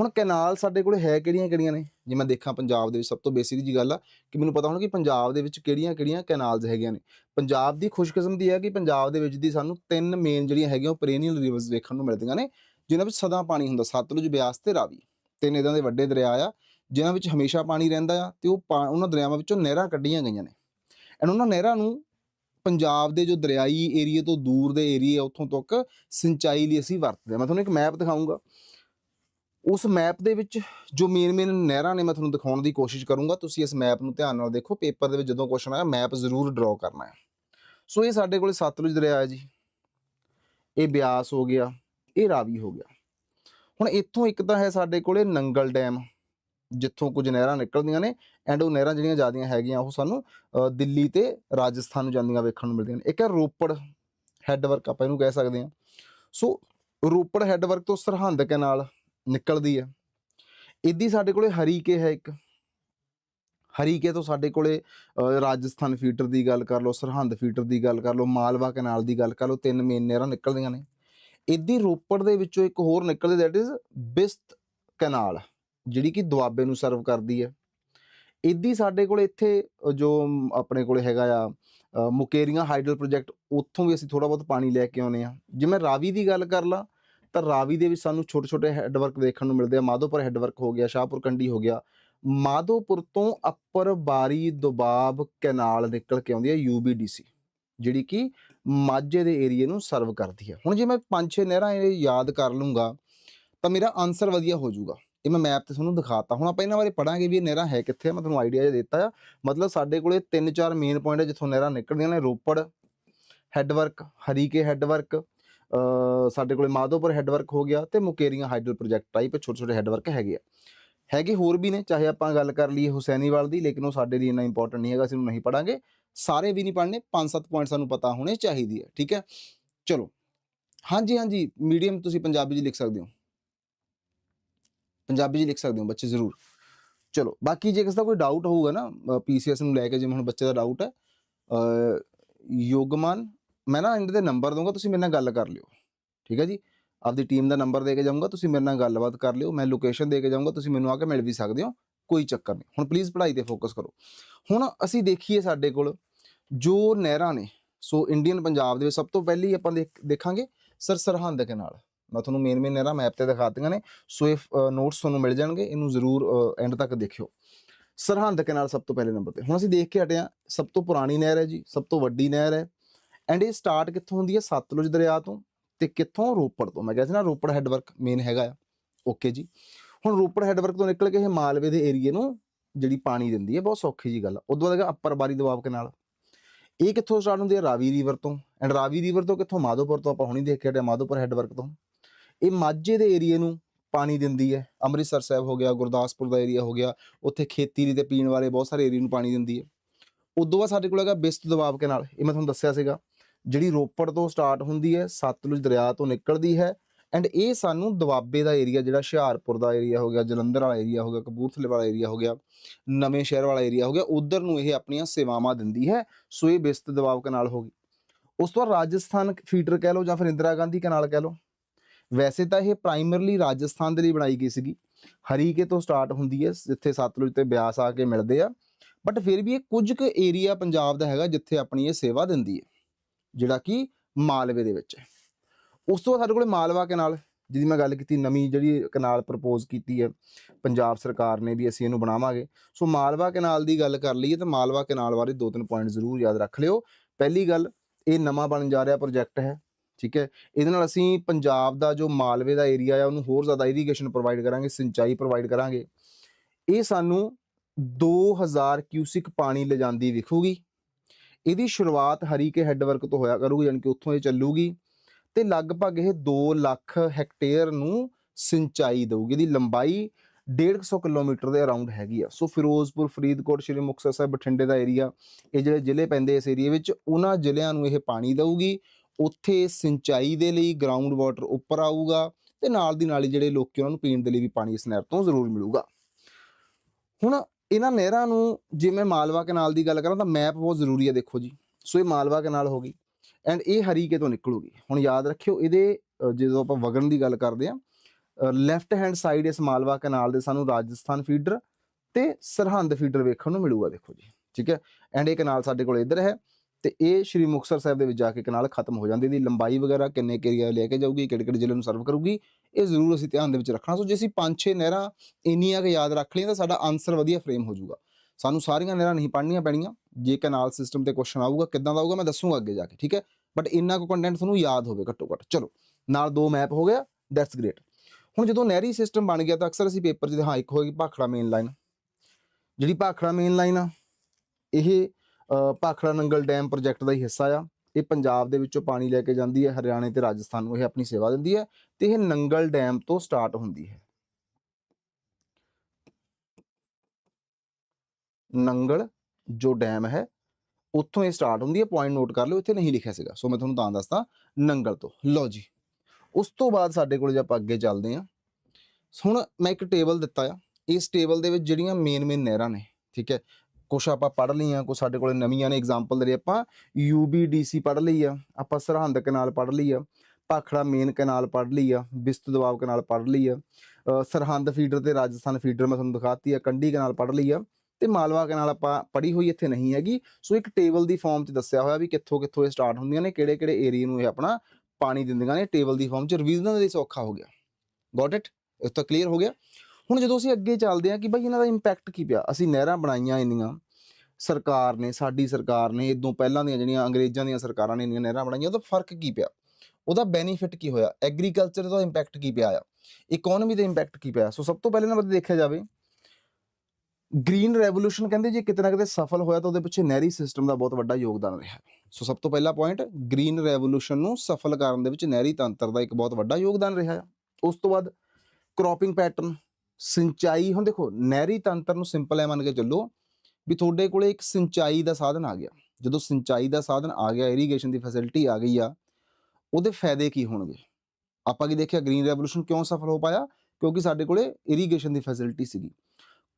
ਹੁਣ ਕੈਨਾਲ ਸਾਡੇ ਕੋਲ ਹੈ ਕਿਹੜੀਆਂ ਕਿਹੜੀਆਂ ਨੇ? ਜੇ ਮੈਂ ਦੇਖਾਂ ਪੰਜਾਬ ਦੇ ਵਿੱਚ ਸਭ ਤੋਂ ਬੇਸਿਕ ਜੀ ਗੱਲ ਆ, ਕਿ ਮੈਨੂੰ ਪਤਾ ਹੋਣਾ ਕਿ ਪੰਜਾਬ ਦੇ ਵਿੱਚ ਕਿਹੜੀਆਂ ਕਿਹੜੀਆਂ ਕੈਨਾਲਸ ਹੈਗੀਆਂ ਨੇ। ਪੰਜਾਬ ਦੀ ਖੁਸ਼ਕਿਸਮਤੀ ਹੈ ਕਿ ਪੰਜਾਬ ਦੇ ਵਿੱਚ ਦੀ ਸਾਨੂੰ ਤਿੰਨ ਮੇਨ ਜਿਹੜੀਆਂ ਹੈਗੀਆਂ ਉਹ ਪੇਰੀਨੀਅਲ ਰਿਵਰਸ ਦੇਖਣ ਨੂੰ ਮਿਲਦੀਆਂ ਨੇ, ਜਿਨ੍ਹਾਂ ਵਿੱਚ ਸਦਾ ਪਾਣੀ ਹੁੰਦਾ, ਸਤਲੁਜ, ਬਿਆਸ ਤੇ ਰਾਵੀ। ਤਿੰਨ ਇਦਾਂ ਦੇ ਵੱਡੇ ਦਰਿਆ ਆ, ਜਿਨ੍ਹਾਂ ਵਿੱਚ ਹਮੇਸ਼ਾ ਪਾਣੀ ਰਹਿੰਦਾ ਆ ਤੇ ਉਹ ਪਾ- ਉਹਨਾਂ ਦਰਿਆਵਾਂ ਵਿੱਚੋਂ ਨਹਿਰਾਂ ਕੱਢੀਆਂ ਗਈਆਂ ਨੇ। ਐਂਡ ਉਹਨਾਂ ਨਹਿਰਾਂ ਨੂੰ ਪੰਜਾਬ ਦੇ ਜੋ ਦਰਿਆਈ ਏਰੀਏ ਤੋਂ ਦੂਰ ਦੇ ਏਰੀਏ ਉੱਥੋਂ ਤੱਕ ਸਿੰਚਾਈ ਲਈ ਅਸੀਂ ਵਰਤਦੇ ਹਾਂ ਮੈਂ ਤੁਹਾਨੂੰ ਇੱਕ ਮੈਪ ਦਿਖਾਊਂਗਾ। ਉਸ ਮੈਪ ਦੇ ਵਿੱਚ ਜੋ ਮੇਨ ਮੇਨ ਨਹਿਰਾਂ ਨੇ ਮੈਂ ਤੁਹਾਨੂੰ ਦਿਖਾਉਣ ਦੀ ਕੋਸ਼ਿਸ਼ ਕਰੂੰਗਾ, ਤੁਸੀਂ ਇਸ ਮੈਪ ਨੂੰ ਧਿਆਨ ਨਾਲ ਦੇਖੋ ਪੇਪਰ ਦੇ ਵਿੱਚ ਜਦੋਂ ਕੁਐਸਚਨ ਆਇਆ ਮੈਪ ਜ਼ਰੂਰ ਡਰਾਅ ਕਰਨਾ ਹੈ। ਸੋ ਇਹ ਸਾਡੇ ਕੋਲੇ ਸਤਲੁਜ ਦਰਿਆ ਹੈ ਜੀ। ਇਹ ਬਿਆਸ ਹੋ ਗਿਆ, ਇਹ ਰਾਵੀ ਹੋ ਗਿਆ। ਹੁਣ ਇੱਥੋਂ ਇੱਕ ਤਾਂ ਹੈ ਸਾਡੇ ਕੋਲੇ ਨੰਗਲ ਡੈਮ, ਜਿੱਥੋਂ ਕੁਝ ਨਹਿਰਾਂ ਨਿਕਲਦੀਆਂ ਨੇ ਐਂਡ ਉਹ ਨਹਿਰਾਂ ਜਿਹੜੀਆਂ ਜ਼ਿਆਦੀਆਂ ਹੈਗੀਆਂ, ਉਹ ਸਾਨੂੰ ਦਿੱਲੀ ਤੇ ਰਾਜਸਥਾਨ ਨੂੰ ਜਾਂਦੀਆਂ ਵੇਖਣ ਨੂੰ ਮਿਲਦੀਆਂ ਨੇ। ਇੱਕ ਹੈ ਰੋਪੜ ਹੈੱਡਵਰਕ ਆਪਾਂ ਇਹਨੂੰ ਕਹਿ ਸਕਦੇ ਹਾਂ। ਸੋ ਰੋਪੜ ਹੈੱਡਵਰਕ ਤੋਂ ਸਰਹੰਦ ਕੈਨਾਲ ਨਿਕਲਦੀ ਹੈ। ਇੱਦੀ ਸਾਡੇ ਕੋਲੇ ਹਰੀਕੇ ਹੈ ਇੱਕ। ਹਰੀਕੇ ਤੋਂ ਸਾਡੇ ਕੋਲੇ ਰਾਜਸਥਾਨ ਫੀਟਰ ਦੀ ਗੱਲ ਕਰ ਲਓ, ਸਰਹੰਦ ਫੀਟਰ ਦੀ ਗੱਲ ਕਰ ਲਓ, ਮਾਲਵਾ ਕੈਨਾਲ ਦੀ ਗੱਲ ਕਰ ਲਓ, ਤਿੰਨ ਮੇਨ ਨਹਿਰਾਂ ਨਿਕਲਦੀਆਂ ਨੇ। ਇੱਦੀ ਰੋਪੜ ਦੇ ਵਿੱਚੋਂ ਇੱਕ ਹੋਰ ਨਿਕਲਦੀ ਦੈਟ ਇਜ਼ ਬਿਸਤ ਕੈਨਾਲ, ਜਿਹੜੀ ਕਿ ਦੁਆਬੇ ਨੂੰ ਸਰਵ ਕਰਦੀ ਹੈ। ਇੱਦੀ ਸਾਡੇ ਕੋਲ ਇੱਥੇ ਜੋ ਆਪਣੇ ਕੋਲ ਹੈਗਾ ਆ ਮੁਕੇਰੀਆਂ ਹਾਈਡਲ ਪ੍ਰੋਜੈਕਟ ਉੱਥੋਂ ਵੀ ਅਸੀਂ ਥੋੜਾ ਬਹੁਤ ਪਾਣੀ ਲੈ ਕੇ ਆਉਨੇ ਆ ਜਿਵੇਂ ਰਾਵੀ ਦੀ ਗੱਲ ਕਰ ਲਾਂ ਤਾਂ ਰਾਵੀ ਦੇ ਵਿੱਚ ਸਾਨੂੰ ਛੋਟੇ ਛੋਟੇ ਹੈੱਡਵਰਕ ਦੇਖਣ ਨੂੰ ਮਿਲਦੇ ਆ। ਮਾਧੋਪੁਰ ਹੈੱਡਵਰਕ ਹੋ ਗਿਆ, ਸ਼ਾਹਪੁਰ ਕੰਡੀ ਹੋ ਗਿਆ। ਮਾਧੋਪੁਰ ਤੋਂ ਅੱਪਰ ਬਾਰੀ ਦੁਬਾਬ ਕੈਨਾਲ ਨਿਕਲ ਕੇ ਆਉਂਦੀ ਹੈ ਯੂਬੀਡੀਸੀ ਜਿਹੜੀ ਕਿ ਮਾਝੇ ਦੇ ਏਰੀਏ ਨੂੰ ਸਰਵ ਕਰਦੀ ਹੈ। ਹੁਣ ਜੇ ਮੈਂ ਪੰਜ ਛੇ ਨਹਿਰਾਂ ਇਹ ਯਾਦ ਕਰ ਲੂੰਗਾ ਤਾਂ ਮੇਰਾ ਆਨਸਰ ਵਧੀਆ ਹੋ ਜਾਊਗਾ। ਇਹ ਮੈਂ ਮੈਪ ਤੇ ਤੁਹਾਨੂੰ ਦਿਖਾਤਾ। ਹੁਣ ਆਪਾਂ ਇਹਨਾਂ ਬਾਰੇ ਪੜਾਂਗੇ ਵੀ ਇਹ ਨਹਿਰਾਂ ਹੈ ਕਿੱਥੇ ਮੈਂ ਤੁਹਾਨੂੰ ਆਈਡੀਆ ਦਿੱਤਾ ਆ। ਮਤਲਬ ਸਾਡੇ ਕੋਲੇ ਤਿੰਨ ਚਾਰ ਮੇਨ ਪੁਆਇੰਟ ਹੈ ਜਿੱਥੋਂ ਨਹਿਰਾਂ ਨਿਕਲਦੀਆਂ ਨੇ। ਰੋਪੜ ਹੈੱਡਵਰਕ ਹਰੀਕੇ ਹੈੱਡਵਰਕ ਸਾਡੇ ਕੋਲੇ ਮਾਧੋਪੁਰ ਹੈਡਵਰਕ ਹੋ ਗਿਆ ਤੇ ਮੁਕੇਰੀਆਂ ਹਾਈਡਲ ਪ੍ਰੋਜੈਕਟ ਟਾਈਪ ਛੋਟੇ ਛੋਟੇ ਹੈਡਵਰਕ ਹੈਗੇ ਆ। ਹੈਗੇ ਹੋਰ ਵੀ ਨੇ, ਚਾਹੇ ਆਪਾਂ ਗੱਲ ਕਰ ਲਈਏ ਹੁਸੈਨੀਵਾਲ ਦੀ, ਲੇਕਿਨ ਉਹ ਸਾਡੇ ਲਈ ਇੰਨਾ ਇੰਪੋਰਟੈਂਟ ਨਹੀਂ ਹੈਗਾ, ਅਸੀਂ ਉਹਨੂੰ ਨਹੀਂ ਪੜਾਂਗੇ ਸਾਰੇ ਵੀ ਨਹੀਂ ਪੜਨੇ 5-7 ਪੁਆਇੰਟ ਸਾਨੂੰ ਪਤਾ ਹੋਣੇ ਚਾਹੀਦੀ ਹੈ ਠੀਕ ਹੈ? ਚਲੋ, ਹਾਂਜੀ ਹਾਂਜੀ ਮੀਡੀਅਮ ਤੁਸੀਂ ਪੰਜਾਬੀ 'ਚ ਲਿਖ ਸਕਦੇ ਹੋ। ਪੰਜਾਬੀ 'ਚ ਲਿਖ ਸਕਦੇ ਹੋ ਬੱਚੇ, ਜ਼ਰੂਰ। ਚਲੋ, ਬਾਕੀ ਜੇ ਕਿਸੇ ਦਾ ਕੋਈ ਡਾਊਟ ਹੋਊਗਾ ਨਾ ਪੀਸੀਐਸ ਨੂੰ ਲੈ ਕੇ, ਜਿਵੇਂ ਹੁਣ ਬੱਚੇ ਦਾ ਡਾਊਟ ਹੈ ਯੋਗਮਾਨ ਮੈਂ ਨਾ ਇਹਦੇ ਦੇ ਨੰਬਰ ਦਊਂਗਾ, ਤੁਸੀਂ ਮੇਰੇ ਨਾਲ ਗੱਲ ਕਰ ਲਿਓ। ਠੀਕ ਹੈ ਜੀ? ਆਪਦੀ ਟੀਮ ਦਾ ਨੰਬਰ ਦੇ ਕੇ ਜਾਊਂਗਾ, ਤੁਸੀਂ ਮੇਰੇ ਨਾਲ ਗੱਲਬਾਤ ਕਰ ਲਿਓ, ਮੈਂ ਲੋਕੇਸ਼ਨ ਦੇ ਕੇ ਜਾਊਂਗਾ, ਤੁਸੀਂ ਮੈਨੂੰ ਆ ਕੇ ਮਿਲ ਵੀ ਸਕਦੇ ਹੋ, ਕੋਈ ਚੱਕਰ ਨਹੀਂ। ਹੁਣ ਪਲੀਜ਼ ਪੜ੍ਹਾਈ ਤੇ ਫੋਕਸ ਕਰੋ। ਹੁਣ ਅਸੀਂ ਦੇਖੀਏ ਸਾਡੇ ਕੋਲ ਜੋ ਨਹਿਰਾਂ ਨੇ, ਸੋ ਇੰਡੀਅਨ ਪੰਜਾਬ ਦੇ ਵਿੱਚ ਸਭ ਤੋਂ ਪਹਿਲੀ ਆਪਾਂ ਦੇਖ- ਦੇਖਾਂਗੇ ਸਰ ਸਰਹੰਦ ਦੇ ਨਾਲ। ਮੈਂ ਤੁਹਾਨੂੰ ਮੇਨ ਮੇਨ ਨਹਿਰਾਂ ਮੈਪ ਤੇ ਦਿਖਾਤੀਆਂ ਨੇ, ਸੋ ਇਹ ਨੋਟਸ ਤੁਹਾਨੂੰ ਮਿਲ ਜਾਣਗੇ, ਇਹਨੂੰ ਜ਼ਰੂਰ ਐਂਡ ਤੱਕ ਦੇਖਿਓ। ਸਰਹੰਦ ਕਨਾਲ ਸਭ ਤੋਂ ਪਹਿਲੇ ਨੰਬਰ ਤੇ। ਹੁਣ ਅਸੀਂ ਦੇਖ ਕੇ ਹਟੇ ਹਾਂ, ਸਭ ਤੋਂ ਪੁਰਾਣੀ ਨਹਿਰ ਹੈ ਜੀ, ਸਭ ਤੋਂ ਵੱਡੀ ਨਹਿਰ ਹੈ ਐਂਡ ਇਹ ਸਟਾਰਟ ਕਿੱਥੋਂ ਹੁੰਦੀ ਹੈ? ਸਤਲੁਜ ਦਰਿਆ ਤੋਂ ਤੇ ਕਿੱਥੋਂ? ਰੋਪੜ ਤੋਂ। ਮੈਂ ਕਿਹਾ ਸੀ ਨਾ, ਰੋਪੜ ਹੈਡਵਰਕ ਮੇਨ ਹੈਗਾ ਆ। ਓਕੇ ਜੀ। ਹੁਣ ਰੋਪੜ ਹੈਡਵਰਕ ਤੋਂ ਨਿਕਲ ਕੇ ਇਹ ਮਾਲਵੇ ਦੇ ਏਰੀਏ ਨੂੰ ਜਿਹੜੀ ਪਾਣੀ ਦਿੰਦੀ ਹੈ, ਬਹੁਤ ਸੌਖੀ ਜੀ ਗੱਲ ਆ। ਉਦੋਂ ਬਾਅਦ ਹੈਗਾ ਅੱਪਰ ਬਾਰੀ ਦਬਾਅ ਕਨਾਲ ਇਹ ਕਿੱਥੋਂ ਸਟਾਰਟ ਹੁੰਦੀ ਹੈ? ਰਾਵੀ ਰੀਵਰ ਤੋਂ। ਐਂਡ ਰਾਵੀ ਰਿਵਰ ਤੋਂ ਕਿੱਥੋਂ? ਮਾਧੋਪੁਰ ਤੋਂ ਆਪਾਂ ਹੁਣੀ ਦੇਖ ਕੇ ਹਟੇ ਮਾਧੋਪੁਰ ਹੈਡਵਰਕ ਤੋਂ। ਇਹ ਮਾਝੇ ਦੇ ਏਰੀਏ ਨੂੰ ਪਾਣੀ ਦਿੰਦੀ ਹੈ। ਅੰਮ੍ਰਿਤਸਰ ਸਾਹਿਬ ਹੋ ਗਿਆ, ਗੁਰਦਾਸਪੁਰ ਦਾ ਏਰੀਆ ਹੋ ਗਿਆ। ਉੱਥੇ ਖੇਤੀ ਲਈ ਤੇ ਪੀਣ ਵਾਲੇ ਬਹੁਤ ਸਾਰੇ ਏਰੀਏ ਨੂੰ ਪਾਣੀ ਦਿੰਦੀ ਹੈ। ਉਦੋਂ ਬਾਅਦ ਸਾਡੇ ਕੋਲ ਹੈਗਾ ਬਿਸਤ ਦਬਾਬ ਕਨਾਲ ਇਹ ਮੈਂ ਤੁਹਾਨੂੰ ਦੱਸਿਆ ਸੀਗਾ। ਜਿਹੜੀ ਰੋਪੜ ਤੋਂ ਸਟਾਰਟ ਹੁੰਦੀ ਹੈ, ਸਤਲੁਜ ਦਰਿਆ ਤੋਂ ਨਿਕਲਦੀ ਹੈ ਐਂਡ ਇਹ ਸਾਨੂੰ ਦੁਆਬੇ ਦਾ ਏਰੀਆ ਜਿਹੜਾ ਹੁਸ਼ਿਆਰਪੁਰ ਦਾ ਏਰੀਆ ਹੋ ਗਿਆ, ਜਲੰਧਰ ਵਾਲਾ ਏਰੀਆ ਹੋ ਗਿਆ, ਕਪੂਰਥਲੇ ਵਾਲਾ ਏਰੀਆ ਹੋ ਗਿਆ, ਨਵੇਂ ਸ਼ਹਿਰ ਵਾਲਾ ਏਰੀਆ ਹੋ ਗਿਆ, ਉਧਰ ਨੂੰ ਇਹ ਆਪਣੀਆਂ ਸੇਵਾਵਾਂ ਦਿੰਦੀ ਹੈ, ਸੋ ਇਹ ਬਿਸਤ ਦਬਾਵ ਕਨਾਲ ਹੋ ਗਈ। ਉਸ ਤੋਂ ਬਾਅਦ ਰਾਜਸਥਾਨ ਫੀਡਰ ਕਹਿ ਲਓ ਜਾਂ ਫਿਰ ਇੰਦਰਾ ਗਾਂਧੀ ਕਨਾਲ ਕਹਿ ਲਓ। ਵੈਸੇ ਤਾਂ ਇਹ ਪ੍ਰਾਇਮਰਲੀ ਰਾਜਸਥਾਨ ਦੇ ਲਈ ਬਣਾਈ ਗਈ ਸੀਗੀ। ਹਰੀਕੇ ਤੋਂ ਸਟਾਰਟ ਹੁੰਦੀ ਹੈ, ਜਿੱਥੇ ਸਤਲੁਜ ਤੇ ਬਿਆਸ ਆ ਕੇ ਮਿਲਦੇ ਆ। ਬਟ ਫਿਰ ਵੀ ਇਹ ਕੁਝ ਕੁ ਏਰੀਆ ਪੰਜਾਬ ਦਾ ਹੈਗਾ, ਜਿੱਥੇ ਆਪਣੀ ਇਹ ਸੇਵਾ ਦਿੰਦੀ ਹੈ। ਜਿਹੜਾ ਕਿ ਮਾਲਵੇ ਦੇ ਵਿੱਚ ਹੈ। ਉਸ ਤੋਂ ਬਾਅਦ ਸਾਡੇ ਕੋਲੇ ਮਾਲਵਾ ਕਨਾਲ, ਜਿਹਦੀ ਮੈਂ ਗੱਲ ਕੀਤੀ, ਨਵੀਂ ਜਿਹੜੀ ਕਨਾਲ ਪ੍ਰਪੋਜ਼ ਕੀਤੀ ਹੈ, ਪੰਜਾਬ ਸਰਕਾਰ ਨੇ ਵੀ ਅਸੀਂ ਇਹਨੂੰ ਬਣਾਵਾਂਗੇ। ਸੋ ਮਾਲਵਾ ਕਨਾਲ ਦੀ ਗੱਲ ਕਰ ਲਈਏ ਤਾਂ ਮਾਲਵਾ ਕਨਾਲ ਬਾਰੇ ਦੋ ਤਿੰਨ ਪੁਆਇੰਟ ਜ਼ਰੂਰ ਯਾਦ ਰੱਖ ਲਿਓ। ਪਹਿਲੀ ਗੱਲ, ਇਹ ਨਵਾਂ ਬਣ ਜਾ ਰਿਹਾ ਪ੍ਰੋਜੈਕਟ ਹੈ, ਠੀਕ ਹੈ। ਇਹਦੇ ਨਾਲ ਅਸੀਂ ਪੰਜਾਬ ਦਾ ਜੋ ਮਾਲਵੇ ਦਾ ਏਰੀਆ ਹੈ ਉਹਨੂੰ ਹੋਰ ਜ਼ਿਆਦਾ ਇਰੀਗੇਸ਼ਨ ਪ੍ਰੋਵਾਈਡ ਕਰਾਂਗੇ, ਸਿੰਚਾਈ ਪ੍ਰੋਵਾਈਡ ਕਰਾਂਗੇ। ਇਹ ਸਾਨੂੰ 2000 ਕਿਊਸਿਕ ਪਾਣੀ ਲਿਜਾਂਦੀ ਵਿਖੂਗੀ। ਇਹਦੀ ਸ਼ੁਰੂਆਤ ਹਰੀਕੇ ਹੈੱਡਵਰਕ ਤੋਂ ਹੋਇਆ ਕਰੂਗੀ, ਯਾਨੀ ਕਿ ਉੱਥੋਂ ਇਹ ਚੱਲੂਗੀ ਤੇ ਲਗਭਗ ਇਹ 2 ਲੱਖ ਹੈਕਟੇਅਰ ਨੂੰ ਸਿੰਚਾਈ ਦੇਊਗੀ। ਇਹਦੀ ਲੰਬਾਈ 150 ਕਿਲੋਮੀਟਰ ਦੇ ਅਰਾਊਂਡ ਹੈਗੀ ਆ। ਸੋ ਫਿਰੋਜ਼ਪੁਰ, ਫਰੀਦਕੋਟ, ਸ਼੍ਰੀ ਮੁਕਤਸਰ ਸਾਹਿਬ ਬਠਿੰਡੇ ਦਾ ਏਰੀਆ ਇਹ ਜਿਹੜੇ ਜ਼ਿਲ੍ਹੇ ਪੈਂਦੇ ਇਸ ਏਰੀਆ ਵਿੱਚ, ਉਹਨਾਂ ਜ਼ਿਲ੍ਹਿਆਂ ਨੂੰ ਇਹ ਪਾਣੀ ਦੇਊਗੀ। ਉੱਥੇ ਸਿੰਚਾਈ ਦੇ ਲਈ ਗਰਾਊਂਡ ਵਾਟਰ ਉੱਪਰ ਆਊਗਾ ਤੇ ਨਾਲ ਦੀ ਨਾਲ ਹੀ ਜਿਹੜੇ ਲੋਕੀ ਉਹਨਾਂ ਨੂੰ ਪੀਣ ਦੇ ਲਈ ਵੀ ਪਾਣੀ ਇਸ ਨਹਿਰ ਤੋਂ ਜ਼ਰੂਰ ਮਿਲੂਗਾ। ਹੁਣ ਇਹਨਾਂ ਨਹਿਰਾਂ ਨੂੰ ਜੇ ਮੈਂ ਮਾਲਵਾ ਕਨਾਲ ਦੀ ਗੱਲ ਕਰਾਂ ਤਾਂ ਮੈਪ ਬਹੁਤ ਜ਼ਰੂਰੀ ਹੈ ਦੇਖੋ ਜੀ। ਸੋ ਇਹ ਮਾਲਵਾ ਕਨਾਲ ਹੋ ਗਈ ਐਂਡ ਇਹ ਹਰੀਕੇ ਤੋਂ ਨਿਕਲੂਗੀ। ਹੁਣ ਯਾਦ ਰੱਖਿਓ ਇਹਦੇ ਜਦੋਂ ਆਪਾਂ ਵਗਣ ਦੀ ਗੱਲ ਕਰਦੇ ਆ ਲੈਫਟ ਹੈਂਡ ਸਾਈਡ ਇਸ ਮਾਲਵਾ ਕਨਾਲ ਦੇ ਸਾਨੂੰ ਰਾਜਸਥਾਨ ਫੀਡਰ ਤੇ ਸਰਹੰਦ ਫੀਡਰ ਵੇਖਣ ਨੂੰ ਮਿਲੂਗਾ ਦੇਖੋ ਜੀ। ਠੀਕ ਹੈ? ਐਂਡ ਇਹ ਕਨਾਲ ਸਾਡੇ ਕੋਲ ਇੱਧਰ ਹੈ ਤੇ ਇਹ ਸ਼੍ਰੀ ਮੁਕਤਸਰ ਸਾਹਿਬ ਦੇ ਵਿੱਚ ਜਾ ਕੇ ਕਨਾਲ ਖਤਮ ਹੋ ਜਾਂਦੀ ਇਹਦੀ ਲੰਬਾਈ ਵਗੈਰਾ ਕਿੰਨੇ ਏਰੀਆ ਲੈ ਕੇ ਜਾਊਗੀ ਕਿਹੜੇ ਕਿਹੜੇ ਜ਼ਿਲ੍ਹੇ ਨੂੰ ਸਰਵ ਕਰੂਗੀ ਇਹ ਜ਼ਰੂਰ ਅਸੀਂ ਧਿਆਨ ਦੇ ਵਿੱਚ ਰੱਖਣਾ। ਸੋ ਜੇ ਅਸੀਂ ਪੰਜ ਛੇ ਨਹਿਰਾਂ ਇੰਨੀਆਂ ਕੁ ਯਾਦ ਰੱਖ ਲਈਆਂ ਤਾਂ ਸਾਡਾ ਆਨਸਰ ਵਧੀਆ ਫਰੇਮ ਹੋ ਜਾਊਗਾ। ਸਾਨੂੰ ਸਾਰੀਆਂ ਨਹਿਰਾਂ ਨਹੀਂ ਪੜ੍ਹਨੀਆਂ ਪੈਣੀਆਂ। ਜੇ ਕੈਨਾਲ ਸਿਸਟਮ ਤੇ ਕੁਐਸਚਨ ਆਊਗਾ, ਕਿੱਦਾਂ ਦਾ ਆਊਗਾ, ਮੈਂ ਦੱਸੂਗਾ ਅੱਗੇ ਜਾ ਕੇ, ਠੀਕ ਹੈ? ਬਟ ਇੰਨਾ ਕੁ ਕੰਟੈਂਟ ਤੁਹਾਨੂੰ ਯਾਦ ਹੋਵੇ ਘੱਟੋ ਘੱਟ। ਚਲੋ, ਨਾਲ ਦੋ ਮੈਪ ਹੋ ਗਿਆ ਦੈਟਸ ਗ੍ਰੇਟ ਹੁਣ ਜਦੋਂ ਨਹਿਰੀ ਸਿਸਟਮ ਬਣ ਗਿਆ ਤਾਂ ਅਕਸਰ ਅਸੀਂ ਪੇਪਰ 'ਚ ਹਾਂ ਇੱਕ ਹੋਏਗੀ ਭਾਖੜਾ ਮੇਨ ਲਾਈਨ ਜਿਹੜੀ ਭਾਖੜਾ ਮੇਨ ਲਾਈਨ ਆ, ਇਹ ਭਾਖੜਾ ਨੰਗਲ ਡੈਮ ਪ੍ਰੋਜੈਕਟ ਦਾ ਹੀ ਹਿੱਸਾ ਆ। ਇਹ ਪੰਜਾਬ ਦੇ ਵਿੱਚੋਂ ਪਾਣੀ ਲੈ ਕੇ ਜਾਂਦੀ ਹੈ, ਹਰਿਆਣੇ ਤੇ ਰਾਜਸਥਾਨ ਨੂੰ ਇਹ ਆਪਣੀ ਸੇਵਾ ਦਿੰਦੀ ਹੈ ਤੇ ਇਹ ਨੰਗਲ ਡੈਮ ਤੋਂ ਸਟਾਰਟ ਹੁੰਦੀ ਹੈ। ਨੰਗਲ ਜੋ ਡੈਮ ਹੈ, ਉੱਥੋਂ ਇਹ ਸਟਾਰਟ ਹੁੰਦੀ ਹੈ ਪੁਆਇੰਟ ਨੋਟ ਕਰ ਲਿਓ, ਇੱਥੇ ਨਹੀਂ ਲਿਖਿਆ ਸੀਗਾ, ਸੋ ਮੈਂ ਤੁਹਾਨੂੰ ਤਾਂ ਦੱਸਦਾ, ਨੰਗਲ ਤੋਂ, ਲਓ ਜੀ। ਉਸ ਤੋਂ ਬਾਅਦ ਸਾਡੇ ਕੋਲ ਜੇ ਆਪਾਂ ਅੱਗੇ ਚੱਲਦੇ ਹਾਂ, ਹੁਣ ਮੈਂ ਇੱਕ ਟੇਬਲ ਦਿੱਤਾ ਆ, ਇਸ ਟੇਬਲ ਦੇ ਵਿੱਚ ਜਿਹੜੀਆਂ ਮੇਨ ਮੇਨ ਨਹਿਰਾਂ ਨੇ, ਠੀਕ ਹੈ ਕੁਛ ਆਪਾਂ ਪੜ੍ਹ ਲਈਆਂ ਕੁਛ ਸਾਡੇ ਕੋਲ ਨਵੀਆਂ ਨੇ ਐਗਜ਼ਾਮਪਲ ਦੇ ਲਈ ਆਪਾਂ ਯੂਬੀਡੀਸੀ ਪੜ੍ਹ ਲਈ ਆ, ਆਪਾਂ ਸਰਹੰਦ ਕਨਾਲ ਪੜ੍ਹ ਲਈ ਆ, ਭਾਖੜਾ ਮੇਨ ਕਨਾਲ ਪੜ੍ਹ ਲਈ ਆ, ਬਿਸਤ ਦਬਾਬ ਕਨਾਲ ਪੜ੍ਹ ਲਈ ਆ ਸਰਹੰਦ ਫੀਡਰ ਤੇ ਰਾਜਸਥਾਨ ਫੀਡਰ ਮੈਂ ਤੁਹਾਨੂੰ ਦਿਖਾਤੀ ਆ, ਕੰਢੀ ਕਨਾਲ ਪੜ੍ਹ ਲਈ ਆ ਤੇ ਮਾਲਵਾ ਕਨਾਲ ਆਪਾਂ ਪੜ੍ਹੀ ਹੋਈ ਇੱਥੇ ਨਹੀਂ ਹੈਗੀ, ਸੋ ਇੱਕ ਟੇਬਲ ਦੀ ਫਾਰਮ 'ਚ ਦੱਸਿਆ ਹੋਇਆ ਵੀ ਕਿੱਥੋਂ ਕਿੱਥੋਂ ਇਹ ਸਟਾਰਟ ਹੁੰਦੀਆਂ ਨੇ, ਕਿਹੜੇ ਕਿਹੜੇ ਏਰੀਆ ਨੂੰ ਇਹ ਆਪਣਾ ਪਾਣੀ ਦਿੰਦੀਆਂ ਨੇ ਟੇਬਲ ਦੀ ਫਾਰਮ 'ਚ ਰਿਵੀਜ਼ਨ ਦੇ ਲਈ ਸੌਖਾ ਹੋ ਗਿਆ। ਗੋਟ ਇਟ ਇਸ ਤੋਂ ਕਲੀਅਰ ਹੋ ਗਿਆ। ਹੁਣ ਜਦੋਂ ਅਸੀਂ ਅੱਗੇ ਚੱਲਦੇ ਹਾਂ ਕਿ ਭਾਈ ਇਹਨਾਂ ਦਾ ਇੰਪੈਕਟ ਕੀ ਪਿਆ, ਅਸੀਂ ਨਹਿਰਾਂ ਬਣਾਈਆਂ ਇੰਨੀਆਂ ਸਰਕਾਰ ਨੇ, ਸਾਡੀ ਸਰਕਾਰ ਨੇ ਇਦੋਂ ਪਹਿਲਾਂ ਦੀਆਂ ਜਿਹੜੀਆਂ ਅੰਗਰੇਜ਼ਾਂ ਦੀਆਂ ਸਰਕਾਰਾਂ ਨੇ ਇੰਨੀਆਂ ਨਹਿਰਾਂ ਬਣਾਈਆਂ, ਉਹਦਾ ਫ਼ਰਕ ਕੀ ਪਿਆ? ਉਹਦਾ ਬੈਨੀਫਿਟ ਕੀ ਹੋਇਆ? ਐਗਰੀਕਲਚਰ ਦਾ ਇੰਪੈਕਟ ਕੀ ਪਿਆ ਆ? ਇਕਨੋਮੀ ਦਾ ਇੰਪੈਕਟ ਕੀ ਪਿਆ? ਸੋ ਸਭ ਤੋਂ ਪਹਿਲੇ ਨੰਬਰ ਤੇ ਦੇਖਿਆ ਜਾਵੇ ਗ੍ਰੀਨ ਰੈਵੋਲੂਸ਼ਨ ਕਹਿੰਦੇ ਜੇ ਕਿਤੇ ਨਾ ਕਿਤੇ ਸਫਲ ਹੋਇਆ ਤਾਂ ਉਹਦੇ ਪਿੱਛੇ ਨਹਿਰੀ ਸਿਸਟਮ ਦਾ ਬਹੁਤ ਵੱਡਾ ਯੋਗਦਾਨ ਰਿਹਾ। ਸੋ ਸਭ ਤੋਂ ਪਹਿਲਾ ਪੁਆਇੰਟ ਗ੍ਰੀਨ ਰੈਵੋਲੂਸ਼ਨ ਨੂੰ ਸਫਲ ਕਰਨ ਦੇ ਵਿੱਚ ਨਹਿਰੀ ਤੰਤਰ ਦਾ ਇੱਕ ਬਹੁਤ ਵੱਡਾ ਯੋਗਦਾਨ ਰਿਹਾ ਆ। ਉਸ ਤੋਂ ਬਾਅਦ ਕ੍ਰੌਪਿੰਗ ਪੈਟਰਨ ਸਿੰਚਾਈ, ਹੁਣ ਦੇਖੋ, ਨਹਿਰੀ ਤੰਤਰ ਨੂੰ ਸਿੰਪਲ ਹੈ ਮੰਨ ਕੇ ਚੱਲੋ ਵੀ ਤੁਹਾਡੇ ਕੋਲੇ ਇੱਕ ਸਿੰਚਾਈ ਦਾ ਸਾਧਨ ਆ ਗਿਆ। ਜਦੋਂ ਸਿੰਚਾਈ ਦਾ ਸਾਧਨ ਆ ਗਿਆ ਇਰੀਗੇਸ਼ਨ ਦੀ ਫੈਸਿਲਿਟੀ ਆ ਗਈ ਆ, ਉਹਦੇ ਫਾਇਦੇ ਕੀ ਹੋਣਗੇ? ਆਪਾਂ ਕੀ ਦੇਖਿਆ ਗ੍ਰੀਨ ਰੈਵੋਲੂਸ਼ਨ ਕਿਉਂ ਸਫਲ ਹੋ ਪਾਇਆ? ਕਿਉਂਕਿ ਸਾਡੇ ਕੋਲੇ ਇਰੀਗੇਸ਼ਨ ਦੀ ਫੈਸਿਲਿਟੀ ਸੀਗੀ।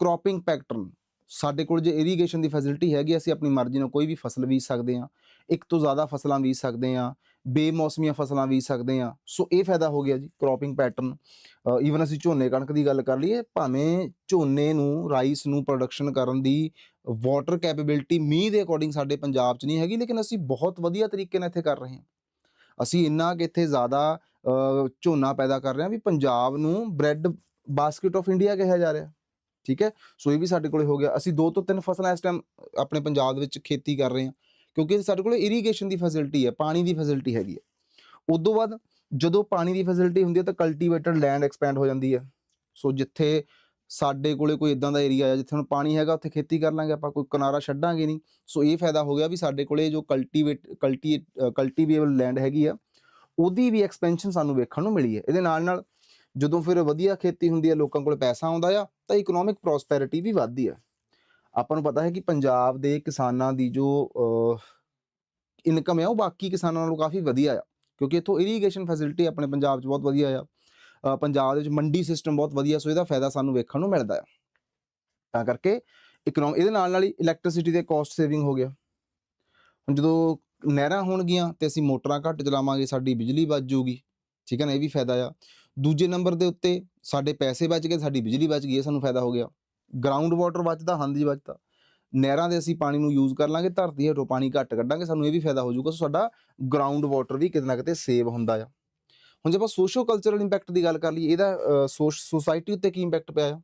ਕ੍ਰੌਪਿੰਗ ਪੈਟਰਨ ਸਾਡੇ ਕੋਲ ਜੇ ਇਰੀਗੇਸ਼ਨ ਦੀ ਫੈਸਿਲਿਟੀ ਹੈਗੀ, ਅਸੀਂ ਆਪਣੀ ਮਰਜ਼ੀ ਨਾਲ ਕੋਈ ਵੀ ਫਸਲ ਬੀਜ ਸਕਦੇ ਹਾਂ। ਇੱਕ ਤੋਂ ਜ਼ਿਆਦਾ ਫਸਲਾਂ ਬੀਜ ਸਕਦੇ ਹਾਂ, ਬੇਮੌਸਮੀਆਂ ਫਸਲਾਂ ਬੀਜ ਸਕਦੇ ਹਾਂ। ਸੋ ਇਹ ਫਾਇਦਾ ਹੋ ਗਿਆ ਜੀ ਕ੍ਰੌਪਿੰਗ ਪੈਟਰਨ ਈਵਨ ਅਸੀਂ ਝੋਨੇ ਕਣਕ ਦੀ ਗੱਲ ਕਰ ਲਈਏ, ਭਾਵੇਂ ਝੋਨੇ ਨੂੰ ਰਾਈਸ ਨੂੰ ਪ੍ਰੋਡਕਸ਼ਨ ਕਰਨ ਦੀ ਵਾਟਰ ਕੈਪੇਬਿਲਿਟੀ ਮੀਂਹ ਦੇ ਅਕੋਰਡਿੰਗ ਸਾਡੇ ਪੰਜਾਬ 'ਚ ਨਹੀਂ ਹੈਗੀ, ਲੇਕਿਨ ਅਸੀਂ ਬਹੁਤ ਵਧੀਆ ਤਰੀਕੇ ਨਾਲ ਇੱਥੇ ਕਰ ਰਹੇ ਹਾਂ। ਅਸੀਂ ਇੰਨਾ ਕਿ ਇੱਥੇ ਜ਼ਿਆਦਾ ਝੋਨਾ ਪੈਦਾ ਕਰ ਰਹੇ ਹਾਂ ਵੀ ਪੰਜਾਬ ਨੂੰ ਬ੍ਰੈਡ ਬਾਸਕਟ ਆਫ ਇੰਡੀਆ ਕਿਹਾ ਜਾ ਰਿਹਾ। ਠੀਕ ਹੈ? ਸੋ ਇਹ ਵੀ ਸਾਡੇ ਕੋਲੇ ਹੋ ਗਿਆ। ਅਸੀਂ ਦੋ ਤੋਂ ਤਿੰਨ ਫਸਲਾਂ ਇਸ ਟਾਈਮ ਆਪਣੇ ਪੰਜਾਬ ਦੇ ਵਿੱਚ ਖੇਤੀ ਕਰ ਰਹੇ ਹਾਂ, ਕਿਉਂਕਿ ਸਾਡੇ ਕੋਲੇ ਇਰੀਗੇਸ਼ਨ ਦੀ ਫੈਸਿਲਿਟੀ ਹੈ, ਪਾਣੀ ਦੀ ਫੈਸਿਲਿਟੀ ਹੈਗੀ ਹੈ। ਉਦੋਂ ਬਾਅਦ ਜਦੋਂ ਪਾਣੀ ਦੀ ਫੈਸਿਲਿਟੀ ਹੁੰਦੀ ਹੈ ਤਾਂ ਕਲਟੀਵੇਟਡ ਲੈਂਡ ਐਕਸਪੈਂਡ ਹੋ ਜਾਂਦੀ ਹੈ। ਸੋ ਜਿੱਥੇ ਸਾਡੇ ਕੋਲੇ ਕੋਈ ਇਦਾਂ ਦਾ ਏਰੀਆ ਆ, ਜਿੱਥੇ ਹੁਣ ਪਾਣੀ ਹੈਗਾ, ਉੱਥੇ ਖੇਤੀ ਕਰ ਲਾਂਗੇ ਆਪਾਂ, ਕੋਈ ਕਿਨਾਰਾ ਛੱਡਾਂਗੇ ਨਹੀਂ। ਸੋ ਇਹ ਫਾਇਦਾ ਹੋ ਗਿਆ ਵੀ ਸਾਡੇ ਕੋਲੇ ਜੋ ਕਲਟੀਵੇਟ ਕਲਟੀ ਕਲਟੀਵੇਬਲ ਲੈਂਡ ਹੈਗੀ ਆ, ਉਹਦੀ ਵੀ ਐਕਸਪੈਂਸ਼ਨ ਸਾਨੂੰ ਵੇਖਣ ਨੂੰ ਮਿਲੀ ਹੈ। ਇਹਦੇ ਨਾਲ ਨਾਲ ਜਦੋਂ ਫਿਰ ਵਧੀਆ ਖੇਤੀ ਹੁੰਦੀ ਹੈ ਲੋਕਾਂ ਕੋਲ ਪੈਸਾ ਆਉਂਦਾ ਆ, ਤਾਂ ਇਕਨੋਮਿਕ ਪ੍ਰੋਸਪੈਰਿਟੀ ਵੀ ਵੱਧਦੀ ਆ। ਆਪਾਂ ਨੂੰ ਪਤਾ ਹੈ ਕਿ ਪੰਜਾਬ ਦੇ ਕਿਸਾਨਾਂ ਦੀ ਜੋ ਇਨਕਮ ਹੈ ਉਹ ਬਾਕੀ ਕਿਸਾਨਾਂ ਨਾਲੋਂ ਕਾਫੀ ਵਧੀਆ ਆ, ਕਿਉਂਕਿ ਇੱਥੋਂ ਇਰੀਗੇਸ਼ਨ ਫੈਸਿਲਿਟੀ ਆਪਣੇ ਪੰਜਾਬ 'ਚ ਬਹੁਤ ਵਧੀਆ ਆ। ਪੰਜਾਬ ਦੇ ਵਿੱਚ ਮੰਡੀ ਸਿਸਟਮ ਬਹੁਤ ਵਧੀਆ, ਸੋ ਇਹਦਾ ਫਾਇਦਾ ਸਾਨੂੰ ਵੇਖਣ ਨੂੰ ਮਿਲਦਾ ਆ ਤਾਂ ਕਰਕੇ ਇਕਨੋਮੀ ਇਹਦੇ ਨਾਲ ਨਾਲ ਹੀ ਇਲੈਕਟ੍ਰਿਸਿਟੀ ਦੇ ਕੋਸਟ ਸੇਵਿੰਗ ਹੋ ਗਿਆ। ਹੁਣ ਜਦੋਂ ਨਹਿਰਾਂ ਹੋਣਗੀਆਂ ਤੇ ਅਸੀਂ ਮੋਟਰਾਂ ਘੱਟ ਚਲਾਵਾਂਗੇ, ਸਾਡੀ ਬਿਜਲੀ ਬਚ ਜਾਊਗੀ, ਠੀਕ ਹੈ ਨਾ, ਇਹ ਵੀ ਫਾਇਦਾ ਆ। ਦੂਜੇ ਨੰਬਰ ਦੇ ਉੱਤੇ ਸਾਡੇ ਪੈਸੇ ਬਚ ਗਏ, ਸਾਡੀ ਬਿਜਲੀ ਬਚ ਗਈ ਇਹ ਸਾਨੂੰ ਫਾਇਦਾ ਹੋ ਗਿਆ। ਗਰਾਊਂਡ ਵਾਟਰ ਬਚਦਾ ਹੰਦ ਹਾਂਜੀ ਬਚਦਾ ਨਹਿਰਾਂ ਦੇ ਅਸੀਂ ਪਾਣੀ ਨੂੰ ਯੂਜ਼ ਕਰ ਲਾਂਗੇ, ਧਰਤੀ ਹੇਠੋਂ ਪਾਣੀ ਘੱਟ ਕੱਢਾਂਗੇ, ਸਾਨੂੰ ਇਹ ਵੀ ਫਾਇਦਾ ਹੋ ਜਾਊਗਾ, ਸੋ ਸਾਡਾ ਗਰਾਊਂਡ ਵਾਟਰ ਵੀ ਕਿਤੇ ਨਾ ਕਿਤੇ ਸੇਵ ਹੁੰਦਾ ਆ। ਹੁਣ ਜੇ ਆਪਾਂ ਸੋਸ਼ੋ ਕਲਚਰਲ ਇੰਪੈਕਟ ਦੀ ਗੱਲ ਕਰ ਲਈਏ, ਇਹਦਾ ਸੋਸਾਇਟੀ ਉੱਤੇ ਕੀ ਇੰਪੈਕਟ ਪਿਆ ਆ?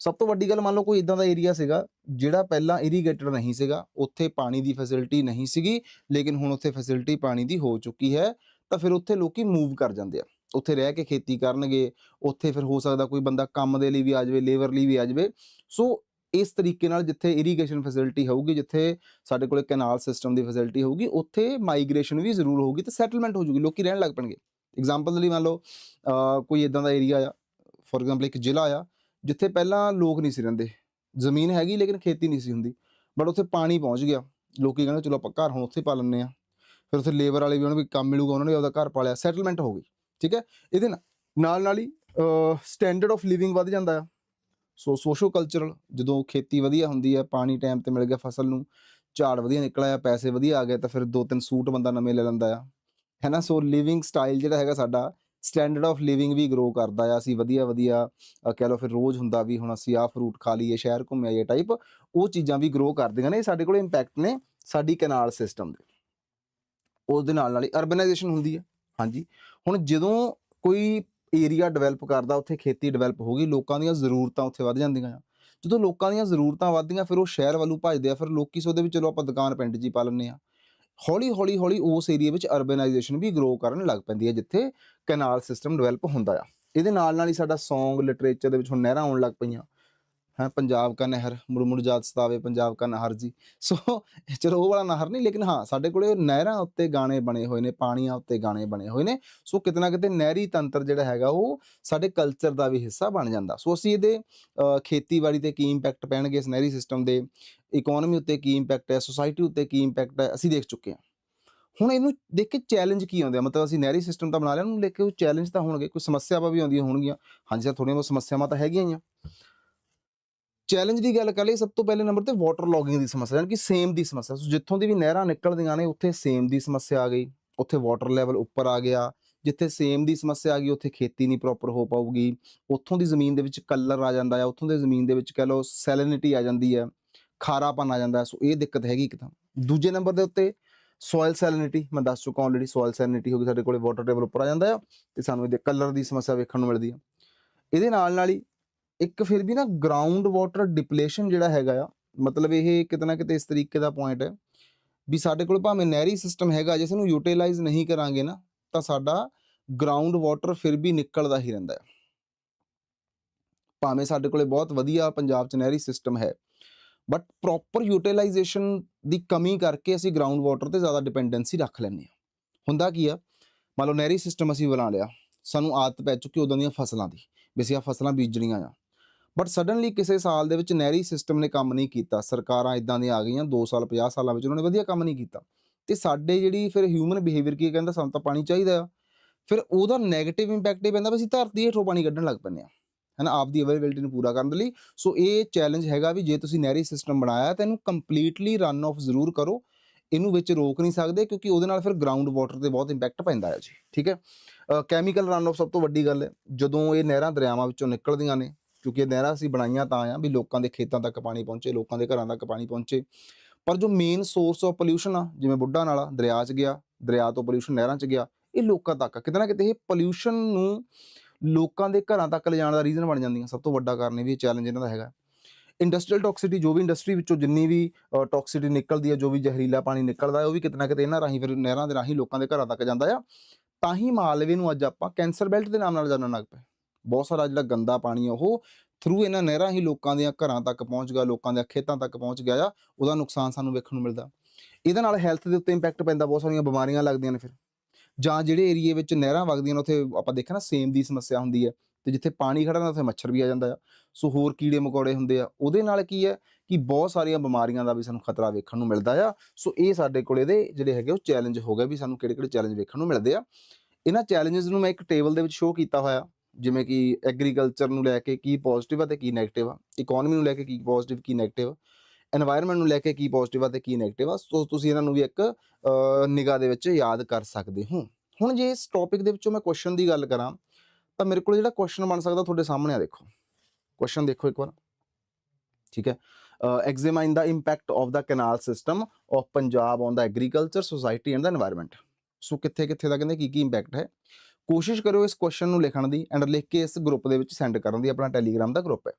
ਸਭ ਤੋਂ ਵੱਡੀ ਗੱਲ ਮੰਨ ਲਓ ਕੋਈ ਇਦਾਂ ਦਾ ਏਰੀਆ ਸੀਗਾ, ਜਿਹੜਾ ਪਹਿਲਾਂ ਇਰੀਗੇਟਡ ਨਹੀਂ ਸੀਗਾ, ਉੱਥੇ ਪਾਣੀ ਦੀ ਫੈਸਿਲਿਟੀ ਨਹੀਂ ਸੀਗੀ, ਲੇਕਿਨ ਹੁਣ ਉੱਥੇ ਫੈਸਿਲਿਟੀ ਪਾਣੀ ਦੀ ਹੋ ਚੁੱਕੀ ਹੈ, ਤਾਂ ਫਿਰ ਉੱਥੇ ਲੋਕੀ ਮੂਵ ਕਰ ਜਾਂਦੇ ਆ। ਉੱਥੇ ਰਹਿ ਕੇ ਖੇਤੀ ਕਰਨਗੇ, ਉੱਥੇ ਫਿਰ ਹੋ ਸਕਦਾ ਕੋਈ ਬੰਦਾ ਕੰਮ ਦੇ ਲਈ ਵੀ ਆ ਜਾਵੇ ਲੇਬਰ ਲਈ ਵੀ ਆ ਜਾਵੇ। ਸੋ ਇਸ ਤਰੀਕੇ ਨਾਲ ਜਿੱਥੇ ਇਰੀਗੇਸ਼ਨ ਫੈਸਿਲਿਟੀ ਹੋਊਗੀ, ਜਿੱਥੇ ਸਾਡੇ ਕੋਲੇ ਕੈਨਾਲ ਸਿਸਟਮ ਦੀ ਫੈਸਿਲਿਟੀ ਹੋਊਗੀ, ਉੱਥੇ ਮਾਈਗ੍ਰੇਸ਼ਨ ਵੀ ਜ਼ਰੂਰ ਹੋਊਗੀ ਤੇ ਸੈਟਲਮੈਂਟ ਹੋ ਜੂਗੀ, ਲੋਕੀ ਰਹਿਣ ਲੱਗ ਪਣਗੇ। ਐਗਜ਼ਾਮਪਲ ਦੇ ਲਈ ਮੰਨ ਲਓ ਕੋਈ ਇਦਾਂ ਦਾ ਏਰੀਆ ਆ ਫੋਰ ਐਗਜ਼ਾਮਪਲ ਇੱਕ ਜ਼ਿਲ੍ਹਾ ਆ, ਜਿੱਥੇ ਪਹਿਲਾਂ ਲੋਕ ਨਹੀਂ ਸੀ ਰਹਿੰਦੇ। ਜ਼ਮੀਨ ਹੈਗੀ ਲੇਕਿਨ ਖੇਤੀ ਨਹੀਂ ਸੀ ਹੁੰਦੀ। ਬਟ ਉੱਥੇ ਪਾਣੀ ਪਹੁੰਚ ਗਿਆ। ਲੋਕੀ ਕਹਿੰਦੇ ਚਲੋ ਆਪਾਂ ਘਰ ਹੁਣ ਉੱਥੇ ਪਾ ਲੈਂਦੇ ਆ ਫਿਰ ਉੱਥੇ ਲੇਬਰ ਵਾਲੇ ਵੀ ਉਹਨਾਂ ਨੂੰ ਵੀ ਕੰਮ ਮਿਲੂਗਾ, ਉਹਨਾਂ ਨੇ ਆਪਦਾ ਘਰ ਪਾਲਿਆ ਸੈਟਲਮੈਂਟ ਹੋ ਗਈ। ਠੀਕ ਹੈ? ਇਹਦੇ ਨਾਲ ਨਾਲ ਨਾਲ ਹੀ ਸਟੈਂਡਰਡ ਆਫ ਲਿਵਿੰਗ ਵੱਧ ਜਾਂਦਾ ਆ। ਸੋ ਸੋਸ਼ੋ ਕਲਚਰਲ ਜਦੋਂ ਖੇਤੀ ਵਧੀਆ ਹੁੰਦੀ ਹੈ, ਪਾਣੀ ਟਾਈਮ ਤੇ ਮਿਲ ਗਿਆ ਫਸਲ ਨੂੰ, ਝਾੜ ਵਧੀਆ ਨਿਕਲਿਆ, ਪੈਸੇ ਵਧੀਆ ਆ ਗਏ, ਤਾਂ ਫਿਰ ਦੋ ਤਿੰਨ ਸੂਟ ਬੰਦਾ ਨਵੇਂ ਲੈ ਲੈਂਦਾ ਆ। ਹੈ ਨਾ? ਸੋ ਲਿਵਿੰਗ ਸਟਾਈਲ ਜਿਹੜਾ ਹੈਗਾ ਸਾਡਾ ਸਟੈਂਡਰਡ ਆਫ ਲਿਵਿੰਗ ਵੀ ਗਰੋ ਕਰਦਾ ਆ। ਅਸੀਂ ਵਧੀਆ ਵਧੀਆ, ਅਹ ਕਹਿ ਲਓ ਫਿਰ ਰੋਜ਼ ਹੁੰਦਾ ਵੀ ਹੁਣ ਅਸੀਂ ਆਹ ਫਰੂਟ ਖਾ ਲਈਏ, ਸ਼ਹਿਰ ਘੁੰਮ ਆਈਏ ਟਾਈਪ ਉਹ ਚੀਜ਼ਾਂ ਵੀ ਗਰੋ ਕਰਦੀਆਂ ਨੇ। ਇਹ ਸਾਡੇ ਕੋਲ ਇੰਪੈਕਟ ਨੇ ਸਾਡੀ ਕੈਨਾਲ ਸਿਸਟਮ ਦੇ। ਉਸ ਦੇ ਨਾਲ ਨਾਲ ਹੀ ਅਰਬਨਾਈਜੇਸ਼ਨ ਹੁੰਦੀ ਹੈ ਹਾਂਜੀ। ਹੁਣ ਜਦੋਂ ਕੋਈ ਏਰੀਆ ਡਿਵੈਲਪ ਕਰਦਾ, ਉੱਥੇ ਖੇਤੀ ਡਿਵੈਲਪ ਹੋ ਗਈ, ਲੋਕਾਂ ਦੀਆਂ ਜ਼ਰੂਰਤਾਂ ਉੱਥੇ ਵੱਧ ਜਾਂਦੀਆਂ ਆ। ਜਦੋਂ ਲੋਕਾਂ ਦੀਆਂ ਜ਼ਰੂਰਤਾਂ ਵੱਧਦੀਆਂ, ਫਿਰ ਉਹ ਸ਼ਹਿਰ ਵੱਲੋਂ ਭੱਜਦੇ ਆ। ਫਿਰ ਲੋਕੀ ਸੋਚਦੇ ਵੀ ਚਲੋ ਆਪਾਂ ਦੁਕਾਨ ਪਿੰਡ 'ਚ ਹੀ ਪਾ ਲੈਂਦੇ ਆ। ਹੌਲੀ ਹੌਲੀ ਹੌਲੀ ਉਸ ਏਰੀਆ ਵਿੱਚ ਅਰਬਨਾਈਜੇਸ਼ਨ ਵੀ ਗਰੋ ਕਰਨ ਲੱਗ ਪੈਂਦੀ ਹੈ, ਜਿੱਥੇ ਕੈਨਾਲ ਸਿਸਟਮ ਡਿਵੈਲਪ ਹੁੰਦਾ ਆ। ਇਹਦੇ ਨਾਲ ਨਾਲ ਹੀ ਸਾਡਾ Song ਲਿਟਰੇਚਰ ਦੇ ਵਿੱਚ ਹੁਣ ਨਹਿਰਾਂ ਆਉਣ ਲੱਗ ਪਈਆਂ। ਹੈ, ਪੰਜਾਬ ਕਾ ਨਹਿਰ ਮੁਰਮੁਰ ਜਾਤ ਸਤਾਵੇ ਪੰਜਾਬ ਕਾ ਨਹਿਰ ਜੀ। ਸੋ ਚਲੋ ਉਹ ਵਾਲਾ ਨਹਿਰ ਨਹੀਂ, ਲੇਕਿਨ ਹਾਂ, ਸਾਡੇ ਕੋਲੇ ਨਹਿਰਾਂ ਉੱਤੇ ਗਾਣੇ ਬਣੇ ਹੋਏ ਨੇ, ਪਾਣੀਆਂ ਉੱਤੇ ਗਾਣੇ ਬਣੇ ਹੋਏ ਨੇ। ਸੋ ਕਿਤੇ ਨਾ ਕਿਤੇ ਨਹਿਰੀ ਤੰਤਰ ਜਿਹੜਾ ਹੈਗਾ, ਉਹ ਸਾਡੇ ਕਲਚਰ ਦਾ ਵੀ ਹਿੱਸਾ ਬਣ ਜਾਂਦਾ। ਸੋ ਅਸੀਂ ਇਹਦੇ ਖੇਤੀਬਾੜੀ ਤੇ ਕੀ ਇੰਪੈਕਟ ਪੈਣਗੇ? ਇਸ ਨਹਿਰੀ ਸਿਸਟਮ ਦੇ ਇਕਨੋਮੀ ਉੱਤੇ ਕੀ ਇੰਪੈਕਟ ਹੈ? ਸੋਸਾਇਟੀ ਉੱਤੇ ਕੀ ਇੰਪੈਕਟ ਹੈ? ਅਸੀਂ ਦੇਖ ਚੁੱਕੇ ਹਾਂ। ਹੁਣ ਇਹਨੂੰ ਦੇਖ ਕੇ ਚੈਲੰਜ ਕੀ ਆਉਂਦੇ ਆ? ਮਤਲਬ ਅਸੀਂ ਨਹਿਰੀ ਸਿਸਟਮ ਤਾਂ ਬਣਾ ਲਿਆ, ਉਹਨੂੰ ਲੈ ਕੇ ਉਹ ਚੈਲੰਜ ਤਾਂ ਹੋਣਗੇ, ਕੋਈ ਸਮੱਸਿਆਵਾਂ ਵੀ ਆਉਂਦੀਆਂ ਹੋਣਗੀਆਂ। ਹਾਂਜੀ ਸਰ ਥੋੜ੍ਹੀਆਂ ਬਹੁਤ ਸਮੱਸਿਆਵਾਂ ਤਾਂ ਹੈਗੀਆਂ ਹੀ ਆ। ਚੈਲੰਜ ਦੀ ਗੱਲ ਕਰ ਲਈ ਸਭ ਤੋਂ ਪਹਿਲੇ ਨੰਬਰ ਤੇ ਵਾਟਰ ਲੌਗਿੰਗ ਦੀ ਸਮੱਸਿਆ ਯਾਨੀ ਕਿ ਸੇਮ ਦੀ ਸਮੱਸਿਆ। ਸੋ ਜਿੱਥੋਂ ਦੀ ਵੀ ਨਹਿਰਾਂ ਨਿਕਲਦੀਆਂ ਨੇ, ਉੱਥੇ ਸੇਮ ਦੀ ਸਮੱਸਿਆ ਆ ਗਈ। ਉੱਥੇ ਵਾਟਰ ਲੈਵਲ ਉੱਪਰ ਆ ਗਿਆ। ਜਿੱਥੇ ਸੇਮ ਦੀ ਸਮੱਸਿਆ ਆ ਗਈ, ਉੱਥੇ ਖੇਤੀ ਨਹੀਂ ਪ੍ਰੋਪਰ ਹੋ ਪਾਊਗੀ। ਉੱਥੋਂ ਦੀ ਜ਼ਮੀਨ ਦੇ ਵਿੱਚ ਕਲਰ ਆ ਜਾਂਦਾ ਹੈ ਉੱਥੋਂ ਦੀ ਜ਼ਮੀਨ ਦੇ ਵਿੱਚ ਕਹ ਲਓ ਸੈਲਿਨਿਟੀ ਆ ਜਾਂਦੀ ਹੈ ਖਾਰਾਪਨ ਆ ਜਾਂਦਾ। ਸੋ ਇਹ ਦਿੱਕਤ ਹੈਗੀ ਇੱਕ ਤਾਂ। ਦੂਜੇ ਨੰਬਰ ਦੇ ਉੱਤੇ ਸੋਇਲ ਸੈਲਿਨਿਟੀ ਮੈਂ ਦੱਸ ਚੁੱਕਾ ਆਲਰੇਡੀ ਸੋਇਲ ਸੈਲਿਨਿਟੀ ਹੋ ਗਈ, ਸਾਡੇ ਕੋਲੇ ਵਾਟਰ ਟੇਬਲ ਉੱਪਰ ਆ ਜਾਂਦਾ ਆ, ਤੇ ਸਾਨੂੰ ਇਹਦੇ ਕਲਰ ਦੀ ਸਮੱਸਿਆ ਵੇਖਣ ਨੂੰ ਮਿਲਦੀ ਆ। ਇਹਦੇ ਨਾਲ ਨਾਲ ਹੀ ਇੱਕ ਫਿਰ ਵੀ ਨਾ ਗਰਾਊਂਡ ਵਾਟਰ ਡਿਪਲੇਸ਼ਨ ਜਿਹੜਾ ਹੈਗਾ ਆ, ਮਤਲਬ ਇਹ ਕਿਤੇ ਨਾ ਕਿਤੇ ਇਸ ਤਰੀਕੇ ਦਾ ਪੁਆਇੰਟ ਹੈ ਵੀ ਸਾਡੇ ਕੋਲ ਭਾਵੇਂ ਨਹਿਰੀ ਸਿਸਟਮ ਹੈਗਾ ਜਿਸ ਨੂੰ ਯੂਟਿਲਾਈਜ਼ ਨਹੀਂ ਕਰਾਂਗੇ ਨਾ, ਤਾਂ ਸਾਡਾ ਗਰਾਊਂਡ ਵਾਟਰ ਫਿਰ ਵੀ ਨਿਕਲਦਾ ਹੀ ਰਹਿੰਦਾ ਹੈ। ਭਾਵੇਂ ਸਾਡੇ ਕੋਲੇ ਬਹੁਤ ਵਧੀਆ ਪੰਜਾਬ ਚ ਨਹਿਰੀ ਸਿਸਟਮ ਹੈ ਬਟ ਪ੍ਰੋਪਰ ਯੂਟਿਲਾਈਜੇਸ਼ਨ ਦੀ ਕਮੀ ਕਰਕੇ ਅਸੀਂ ਗਰਾਊਂਡ ਵਾਟਰ ਤੇ ਜ਼ਿਆਦਾ ਡਿਪੈਂਡੈਂਸੀ ਰੱਖ ਲੈਂਦੇ ਹਾਂ। ਹੁੰਦਾ ਕੀ ਆ? ਮੰਨ ਲਓ ਨਹਿਰੀ ਸਿਸਟਮ ਅਸੀਂ ਬਣਾ ਲਿਆ, ਸਾਨੂੰ ਆਦਤ ਪੈ ਚੁੱਕੀ ਉਦੋਂ ਦੀਆਂ ਫਸਲਾਂ ਦੀ, ਵੀ ਅਸੀਂ ਆਹ ਫਸਲਾਂ ਬੀਜਣੀਆਂ ਆ। ਬਟ ਸਡਨਲੀ ਕਿਸੇ ਸਾਲ ਦੇ ਵਿੱਚ ਨਹਿਰੀ ਸਿਸਟਮ ਨੇ ਕੰਮ ਨਹੀਂ ਕੀਤਾ। ਸਰਕਾਰਾਂ ਇਦਾਂ ਦੀਆਂ ਆ ਗਈਆਂ 2 ਸਾਲ 50 ਸਾਲਾਂ ਵਿੱਚ ਉਹਨਾਂ ਨੇ ਵਧੀਆ ਕੰਮ ਨਹੀਂ ਕੀਤਾ। ਤੇ ਸਾਡੇ ਜਿਹੜੀ ਫਿਰ ਹਿਊਮਨ ਬਿਹੇਵੀਅਰ ਕੀ ਕਹਿੰਦਾ, ਸਾਨੂੰ ਤਾਂ ਪਾਣੀ ਚਾਹੀਦਾ ਆ। ਫਿਰ ਉਹਦਾ 네ਗੇਟਿਵ ਇੰਪੈਕਟ ਇਹ ਪੈਂਦਾ ਵੀ ਅਸੀਂ ਧਰਤੀ ਹੇਠੋਂ ਪਾਣੀ ਕੱਢਣ ਲੱਗ ਪੈਂਦੇ ਆ। ਹਨਾ ਆਪਦੀ ਅਵੇਲੇਬਿਲਟੀ ਨੂੰ ਪੂਰਾ ਕਰਨ ਦੇ ਲਈ। ਸੋ ਇਹ ਚੈਲੰਜ ਹੈਗਾ ਵੀ ਜੇ ਤੁਸੀਂ ਨਹਿਰੀ ਸਿਸਟਮ ਬਣਾਇਆ ਤਾਂ ਇਹਨੂੰ ਕੰਪਲੀਟਲੀ ਰਨ ਆਫ ਜ਼ਰੂਰ ਕਰੋ। ਇਹਨੂੰ ਵਿੱਚ ਰੋਕ ਨਹੀਂ ਸਕਦੇ ਕਿਉਂਕਿ ਉਹਦੇ ਨਾਲ ਫਿਰ ਗਰਾਊਂਡ ਵਾਟਰ ਤੇ ਬਹੁਤ ਇੰਪੈਕਟ ਪੈਂਦਾ ਹੈ ਜੀ। ਠੀਕ ਹੈ? ਕੈਮੀਕਲ ਰਨ ਆਫ ਸਭ ਤੋਂ ਵੱਡੀ ਗੱਲ ਹੈ। ਜਦੋਂ ਇਹ ਨਹਿਰਾਂ ਦਰਿਆਵਾਂ ਵਿੱਚੋਂ ਨਿਕਲਦੀਆਂ ਨੇ ਕਿਉਂਕਿ ਇਹ ਨਹਿਰਾਂ ਅਸੀਂ ਬਣਾਈਆਂ ਤਾਂ ਆ ਵੀ ਲੋਕਾਂ ਦੇ ਖੇਤਾਂ ਤੱਕ ਪਾਣੀ ਪਹੁੰਚੇ, ਲੋਕਾਂ ਦੇ ਘਰਾਂ ਤੱਕ ਪਾਣੀ ਪਹੁੰਚੇ। ਪਰ ਜੋ ਮੇਨ ਸੋਰਸ ਆਫ ਪੋਲਿਊਸ਼ਨ ਆ, ਜਿਵੇਂ ਬੁੱਢਾ ਨਾਲਾ, ਦਰਿਆ 'ਚ ਗਿਆ, ਦਰਿਆ ਤੋਂ ਪੋਲਿਊਸ਼ਨ ਨਹਿਰਾਂ 'ਚ ਗਿਆ, ਇਹ ਲੋਕਾਂ ਤੱਕ ਕਿਤੇ ਨਾ ਕਿਤੇ ਇਹ ਪੋਲਿਊਸ਼ਨ ਨੂੰ ਲੋਕਾਂ ਦੇ ਘਰਾਂ ਤੱਕ ਲਿਜਾਣ ਦਾ ਰੀਜ਼ਨ ਬਣ ਜਾਂਦੀਆਂ। ਸਭ ਤੋਂ ਵੱਡਾ ਕਾਰਨ ਇਹ ਵੀ ਚੈਲੰਜ ਇਹਨਾਂ ਦਾ ਹੈਗਾ। ਇੰਡਸਟਰੀਅਲ ਟੌਕਸਿਟੀ ਜੋ ਵੀ ਇੰਡਸਟਰੀ ਵਿੱਚੋਂ ਜਿੰਨੀ ਵੀ ਟੌਕਸਿਟੀ ਨਿਕਲਦੀ ਹੈ ਜੋ ਵੀ ਜ਼ਹਿਰੀਲਾ ਪਾਣੀ ਨਿਕਲਦਾ ਹੈ ਉਹ ਵੀ ਕਿਤੇ ਨਾ ਕਿਤੇ ਇਹਨਾਂ ਰਾਹੀਂ ਫਿਰ ਨਹਿਰਾਂ ਦੇ ਰਾਹੀਂ ਲੋਕਾਂ ਦੇ ਘਰਾਂ ਤੱਕ ਜਾਂਦਾ ਆ। ਤਾਂ ਹੀ ਮਾਲਵੇ ਨੂੰ ਅੱਜ ਆਪਾਂ ਕੈਂਸਰ ਬੈਲਟ ਦੇ ਨਾਮ ਨਾਲ ਜਾਣਨ ਲੱਗ ਪਏ। ਬਹੁਤ ਸਾਰਾ ਜਿਹੜਾ ਗੰਦਾ ਪਾਣੀ ਆ, ਉਹ ਥਰੂ ਇਹਨਾਂ ਨਹਿਰਾਂ ਹੀ ਲੋਕਾਂ ਦੇ ਘਰਾਂ ਤੱਕ ਪਹੁੰਚ ਗਿਆ, ਲੋਕਾਂ ਦੇ ਖੇਤਾਂ ਤੱਕ ਪਹੁੰਚ ਗਿਆ ਆ, ਉਹਦਾ ਨੁਕਸਾਨ ਸਾਨੂੰ ਵੇਖਣ ਨੂੰ ਮਿਲਦਾ। ਇਹਦੇ ਨਾਲ ਹੈਲਥ ਦੇ ਉੱਤੇ ਇੰਪੈਕਟ ਪੈਂਦਾ, ਬਹੁਤ ਸਾਰੀਆਂ ਬਿਮਾਰੀਆਂ ਲੱਗਦੀਆਂ ਨੇ ਫਿਰ। ਜਾਂ ਜਿਹੜੇ ਏਰੀਏ ਵਿੱਚ ਨਹਿਰਾਂ ਵਗਦੀਆਂ ਨੇ, ਉੱਥੇ ਆਪਾਂ ਦੇਖਿਆ ਨਾ ਸੇਮ ਦੀ ਸਮੱਸਿਆ ਹੁੰਦੀ ਹੈ ਤੇ ਜਿੱਥੇ ਪਾਣੀ ਖੜਾ ਨਾ, ਉੱਥੇ ਮੱਛਰ ਵੀ ਆ ਜਾਂਦਾ ਆ। ਸੋ ਹੋਰ ਕੀੜੇ ਮਕੌੜੇ ਹੁੰਦੇ ਆ, ਉਹਦੇ ਨਾਲ ਕੀ ਹੈ ਕਿ ਬਹੁਤ ਸਾਰੀਆਂ ਬਿਮਾਰੀਆਂ ਦਾ ਵੀ ਸਾਨੂੰ ਖਤਰਾ ਵੇਖਣ ਨੂੰ ਮਿਲਦਾ ਆ। ਸੋ ਇਹ ਸਾਡੇ ਕੋਲ ਇਹਦੇ ਜਿਹੜੇ ਹੈਗੇ ਉਹ ਚੈਲੰਜ ਹੋ ਗਏ ਵੀ ਸਾਨੂੰ ਕਿਹੜੇ ਕਿਹੜੇ ਚੈਲੰਜ ਵੇਖਣ ਨੂੰ ਮਿਲਦੇ ਆ। ਇਹਨਾਂ ਚੈਲੰਜਸ ਨੂੰ ਮੈਂ ਇੱਕ ਟੇਬਲ ਦੇ ਵਿੱਚ ਸ਼ੋਅ ਕੀਤਾ ਹੋਇਆ। ਜਿਵੇਂ ਕਿ ਐਗਰੀਕਲਚਰ ਨੂੰ ਲੈ ਕੇ ਕੀ ਪੋਜ਼ਿਟਿਵ ਆ ਤੇ ਕੀ ਨੈਗੇਟਿਵ ਆ ਇਕਨੋਮੀ ਨੂੰ ਲੈ ਕੇ ਕੀ ਪੋਜ਼ਿਟਿਵ ਕੀ 네ਗੇਟਿਵ এনवायरमेंट ਨੂੰ ਲੈ ਕੇ ਕੀ ਪੋਜ਼ਿਟਿਵ ਆ ਤੇ ਕੀ ਨੈਗੇਟਿਵ ਆ, ਸੋ ਤੁਸੀਂ ਇਹਨਾਂ ਨੂੰ ਵੀ ਇੱਕ ਨਿਗਾਹ ਦੇ ਵਿੱਚ ਯਾਦ ਕਰ ਸਕਦੇ ਹੋ। ਹੁਣ ਜੇ ਇਸ ਟੌਪਿਕ ਦੇ ਵਿੱਚੋਂ ਮੈਂ ਕੁਐਸਚਨ ਦੀ ਗੱਲ ਕਰਾਂ, ਤਾਂ ਮੇਰੇ ਕੋਲ ਜਿਹੜਾ ਕੁਐਸਚਨ ਬਣ ਸਕਦਾ ਤੁਹਾਡੇ ਸਾਹਮਣੇ ਆ, ਦੇਖੋ। ਕੁਐਸਚਨ ਦੇਖੋ ਇੱਕ ਵਾਰ। ਠੀਕ ਹੈ? Examine the impact of the canal system of Punjab on the agriculture society and the environment so ਕਿੱਥੇ ਕਿੱਥੇ ਦਾ ਕਹਿੰਦੇ ਕੀ ਕੀ ਇੰਪੈਕਟ ਹੈ? ਕੋਸ਼ਿਸ਼ ਕਰਿਓ ਇਸ ਕੁਐਸਚਨ ਨੂੰ ਲਿਖਣ ਦੀ ਐਂਡ ਲਿਖ ਕੇ ਇਸ ਗਰੁੱਪ ਦੇ ਵਿੱਚ ਸੈਂਡ ਕਰਨ ਦੀ, ਆਪਣਾ ਟੈਲੀਗ੍ਰਾਮ ਦਾ ਗਰੁੱਪ ਹੈ।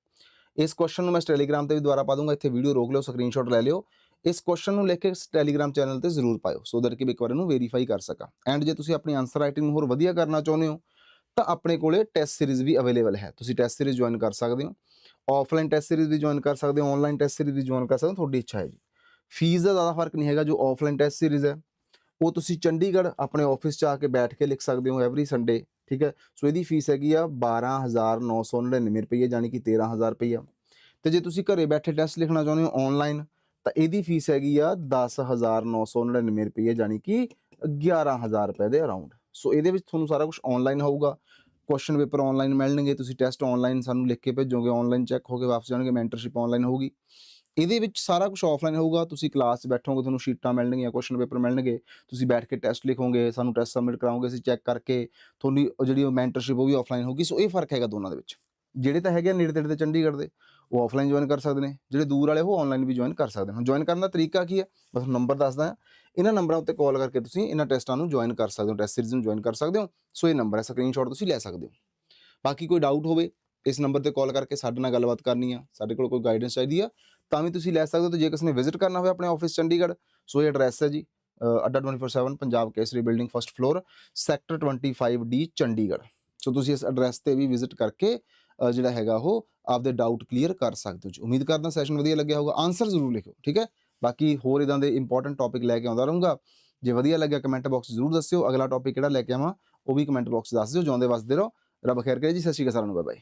ਇਸ ਕੁਐਸਚਨ ਨੂੰ ਮੈਂ ਟੈਲੀਗ੍ਰਾਮ ਤੇ ਵੀ ਦੁਬਾਰਾ ਪਾ ਦੂੰਗਾ, ਇੱਥੇ ਵੀਡੀਓ ਰੋਕ ਲਿਓ ਸਕਰੀਨਸ਼ਾਟ ਲੈ ਲਿਓ। ਇਸ ਕੁਐਸਚਨ ਨੂੰ ਲਿਖ ਕੇ ਟੈਲੀਗ੍ਰਾਮ ਚੈਨਲ ਤੇ ਜ਼ਰੂਰ ਪਾਇਓ ਸੋ ਦੈਟ ਕਿ ਇੱਕ ਵਾਰ ਇਹਨੂੰ ਵੈਰੀਫਾਈ ਕਰ ਸਕਾਂ। ਐਂਡ ਜੇ ਤੁਸੀਂ ਆਪਣੀ ਆਨਸਰ ਰਾਈਟਿੰਗ ਨੂੰ ਹੋਰ ਵਧੀਆ ਕਰਨਾ ਚਾਹੁੰਦੇ ਹੋ, ਤਾਂ ਆਪਣੇ ਕੋਲੇ ਟੈਸਟ ਸੀਰੀਜ਼ ਵੀ ਅਵੇਲੇਬਲ ਹੈ। ਤੁਸੀਂ ਟੈਸਟ ਸੀਰੀਜ਼ ਜੁਆਇਨ ਕਰ ਸਕਦੇ ਹੋ ਆਫਲਾਈਨ ਟੈਸਟ ਸੀਰੀਜ਼ ਵੀ ਜੁਆਇਨ ਕਰ ਸਕਦੇ ਹੋ ਆਨਲਾਈਨ ਟੈਸਟ ਸੀਰੀਜ਼ ਵੀ ਜੁਆਇਨ ਕਰ ਸਕਦੇ ਹੋ, ਤੁਹਾਡੀ ਇੱਛਾ ਹੈ ਜੀ। ਫੀਸ ਦਾ ਜ਼ਿਆਦਾ ਫ਼ਰਕ ਨਹੀਂ ਹੈਗਾ, ਜੋ ਆਫਲਾਈਨ ਟੈਸਟ ਸੀਰੀਜ਼ ਹੈ ਉਹ ਤੁਸੀਂ ਚੰਡੀਗੜ੍ਹ ਆਪਣੇ ਆਫਿਸ 'ਚ ਆ ਕੇ ਬੈਠ ਕੇ ਲਿਖ ਸਕਦੇ ਹੋ ਐਵਰੀ ਸੰਡੇ ਠੀਕ ਹੈ? ਸੋ ਇਹਦੀ ਫੀਸ ਹੈਗੀ ਆ 12999 ਰੁਪਏ ਯਾਨੀ ਕਿ 13000 ਰੁਪਏ ਤੇ ਜੇ ਤੁਸੀਂ ਘਰੇ ਬੈਠੇ ਟੈਸਟ ਲਿਖਣਾ ਚਾਹੁੰਦੇ ਹੋ ਆਨਲਾਈਨ ਤਾਂ ਇਹਦੀ ਫੀਸ ਹੈਗੀ ਆ 10999 ਰੁਪਏ ਯਾਨੀ ਕਿ 11000 ਰੁਪਏ ਦੇ ਅਰਾਊਂਡ ਸੋ ਇਹਦੇ ਵਿੱਚ ਤੁਹਾਨੂੰ ਸਾਰਾ ਕੁਝ ਆਨਲਾਈਨ ਹੋਊਗਾ। ਕੁਐਸਚਨ ਪੇਪਰ ਆਨਲਾਈਨ ਮਿਲਣਗੇ, ਤੁਸੀਂ ਟੈਸਟ ਆਨਲਾਈਨ ਸਾਨੂੰ ਲਿਖ ਕੇ ਭੇਜੋਗੇ ਆਨਲਾਈਨ ਚੈੱਕ ਹੋ ਕੇ ਵਾਪਸ ਜਾਣਗੇ ਮੈਂਟਰਸ਼ਿਪ ਆਨਲਾਈਨ ਹੋਊਗੀ। ਇਹਦੇ ਵਿੱਚ ਸਾਰਾ ਕੁਝ ਆਫਲਾਈਨ ਹੋਊਗਾ, ਤੁਸੀਂ ਕਲਾਸ 'ਚ ਬੈਠੋਗੇ, ਤੁਹਾਨੂੰ ਸ਼ੀਟਾਂ ਮਿਲਣਗੀਆਂ ਕੁਐਸਚਨ ਪੇਪਰ ਮਿਲਣਗੇ, ਤੁਸੀਂ ਬੈਠ ਕੇ ਟੈਸਟ ਲਿਖੋਗੇ, ਸਾਨੂੰ ਟੈਸਟ ਸਬਮਿਟ ਕਰਾਓਗੇ, ਅਸੀਂ ਚੈੱਕ ਕਰਕੇ ਤੁਹਾਨੂੰ ਉਹ ਜਿਹੜੀ ਮੈਂਟਰਸ਼ਿਪ ਉਹ ਵੀ ਆਫਲਾਈਨ ਹੋਊਗੀ, ਸੋ ਇਹ ਫ਼ਰਕ ਹੈਗਾ ਦੋਨਾਂ ਦੇ ਵਿੱਚ। ਜਿਹੜੇ ਤਾਂ ਹੈਗੇ ਆ ਨੇੜੇ ਤੇੜੇ ਦੇ ਚੰਡੀਗੜ੍ਹ ਦੇ, ਉਹ ਆਫਲਾਈਨ ਜੁਆਇਨ ਕਰ ਸਕਦੇ ਨੇ, ਜਿਹੜੇ ਦੂਰ ਵਾਲੇ ਉਹ ਆਨਲਾਈਨ ਵੀ ਜੁਆਇਨ ਕਰ ਸਕਦੇ ਨੇ। ਜੁਆਇਨ ਕਰਨ ਦਾ ਤਰੀਕਾ ਕੀ ਹੈ? ਬਸ ਨੰਬਰ ਦੱਸਦਾ ਹਾਂ। ਇਹਨਾਂ ਨੰਬਰਾਂ ਉੱਤੇ ਕਾਲ ਕਰਕੇ ਤੁਸੀਂ ਇਹਨਾਂ ਟੈਸਟਾਂ ਨੂੰ ਜੁਆਇਨ ਕਰ ਸਕਦੇ ਹੋ ਟੈਸਟ ਸੀਰੀਜ਼ ਨੂੰ ਜੁਆਇਨ ਕਰ ਸਕਦੇ ਹੋ, ਸੋ ਇਹ ਨੰਬਰ ਹੈ ਸਕਰੀਨਸ਼ਾਟ ਤੁਸੀਂ ਲੈ ਸਕਦੇ ਹੋ। ਬਾਕੀ ਕੋਈ ਡਾਊਟ ਹੋਵੇ, ਇਸ ਨੰਬਰ ਤੇ ਕਾਲ ਕਰਕੇ ਸਾਡੇ ਨਾਲ ਗੱਲਬਾਤ ਕਰਨੀ ਆ, ਸਾਡੇ ਕੋਲ ਕੋਈ ਗਾਈਡੈਂਸ ਚਾਹੀਦੀ ਆ ਤਾਂ ਵੀ ਤੁਸੀਂ ਲੈ ਸਕਦੇ ਹੋ ਤੇ ਜੇ ਕਿਸੇ ਨੇ ਵਿਜ਼ਿਟ ਕਰਨਾ ਹੋਵੇ ਆਪਣੇ ਆਫਿਸ ਚੰਡੀਗੜ੍ਹ ਸੋ ਇਹ ਐਡਰੈਸ ਹੈ ਜੀ ਅ, ਅੱਡਾ 24/7 Punjab Kesari building first floor sector 25D Chandigarh. So ਤੁਸੀਂ ਇਸ ਐਡਰੈਸ ਤੇ ਵੀ ਵਿਜ਼ਿਟ ਕਰਕੇ ਜਿਹੜਾ ਹੈਗਾ ਉਹ ਆਪਦੇ ਡਾਊਟ ਕਲੀਅਰ ਕਰ ਸਕਦੇ ਹੋ ਜੀ। ਉਮੀਦ ਕਰਦਾ ਸੈਸ਼ਨ ਵਧੀਆ ਲੱਗਿਆ ਹੋਊਗਾ। ਆਨਸਰ ਜ਼ਰੂਰ ਲਿਖੋ ਠੀਕ ਹੈ? ਬਾਕੀ ਹੋਰ ਇਦਾਂ ਦੇ ਇੰਪੋਰਟੈਂਟ ਟੌਪਿਕ ਲੈ ਕੇ ਆਉਂਦਾ ਰਹੂੰਗਾ। ਜੇ ਵਧੀਆ ਲੱਗਿਆ ਕਮੈਂਟ ਬਾਕਸ ਜ਼ਰੂਰ ਦੱਸਿਓ। ਅਗਲਾ ਟੌਪਿਕ ਕਿਹੜਾ ਲੈ ਕੇ ਆਵਾਂ ਉਹ ਵੀ ਕਮੈਂਟ ਬਾਕਸ ਦੱਸ ਦਿਓ। ਜਿਉਂਦੇ ਵਸਦੇ ਰਹੋ। ਰੱਬ ਖੈਰ ਕਰੇ ਜੀ। ਸਤਿ ਸ਼੍ਰੀ ਅਕਾਲ ਸਾਰਿਆਂ ਨੂੰ। Bye bye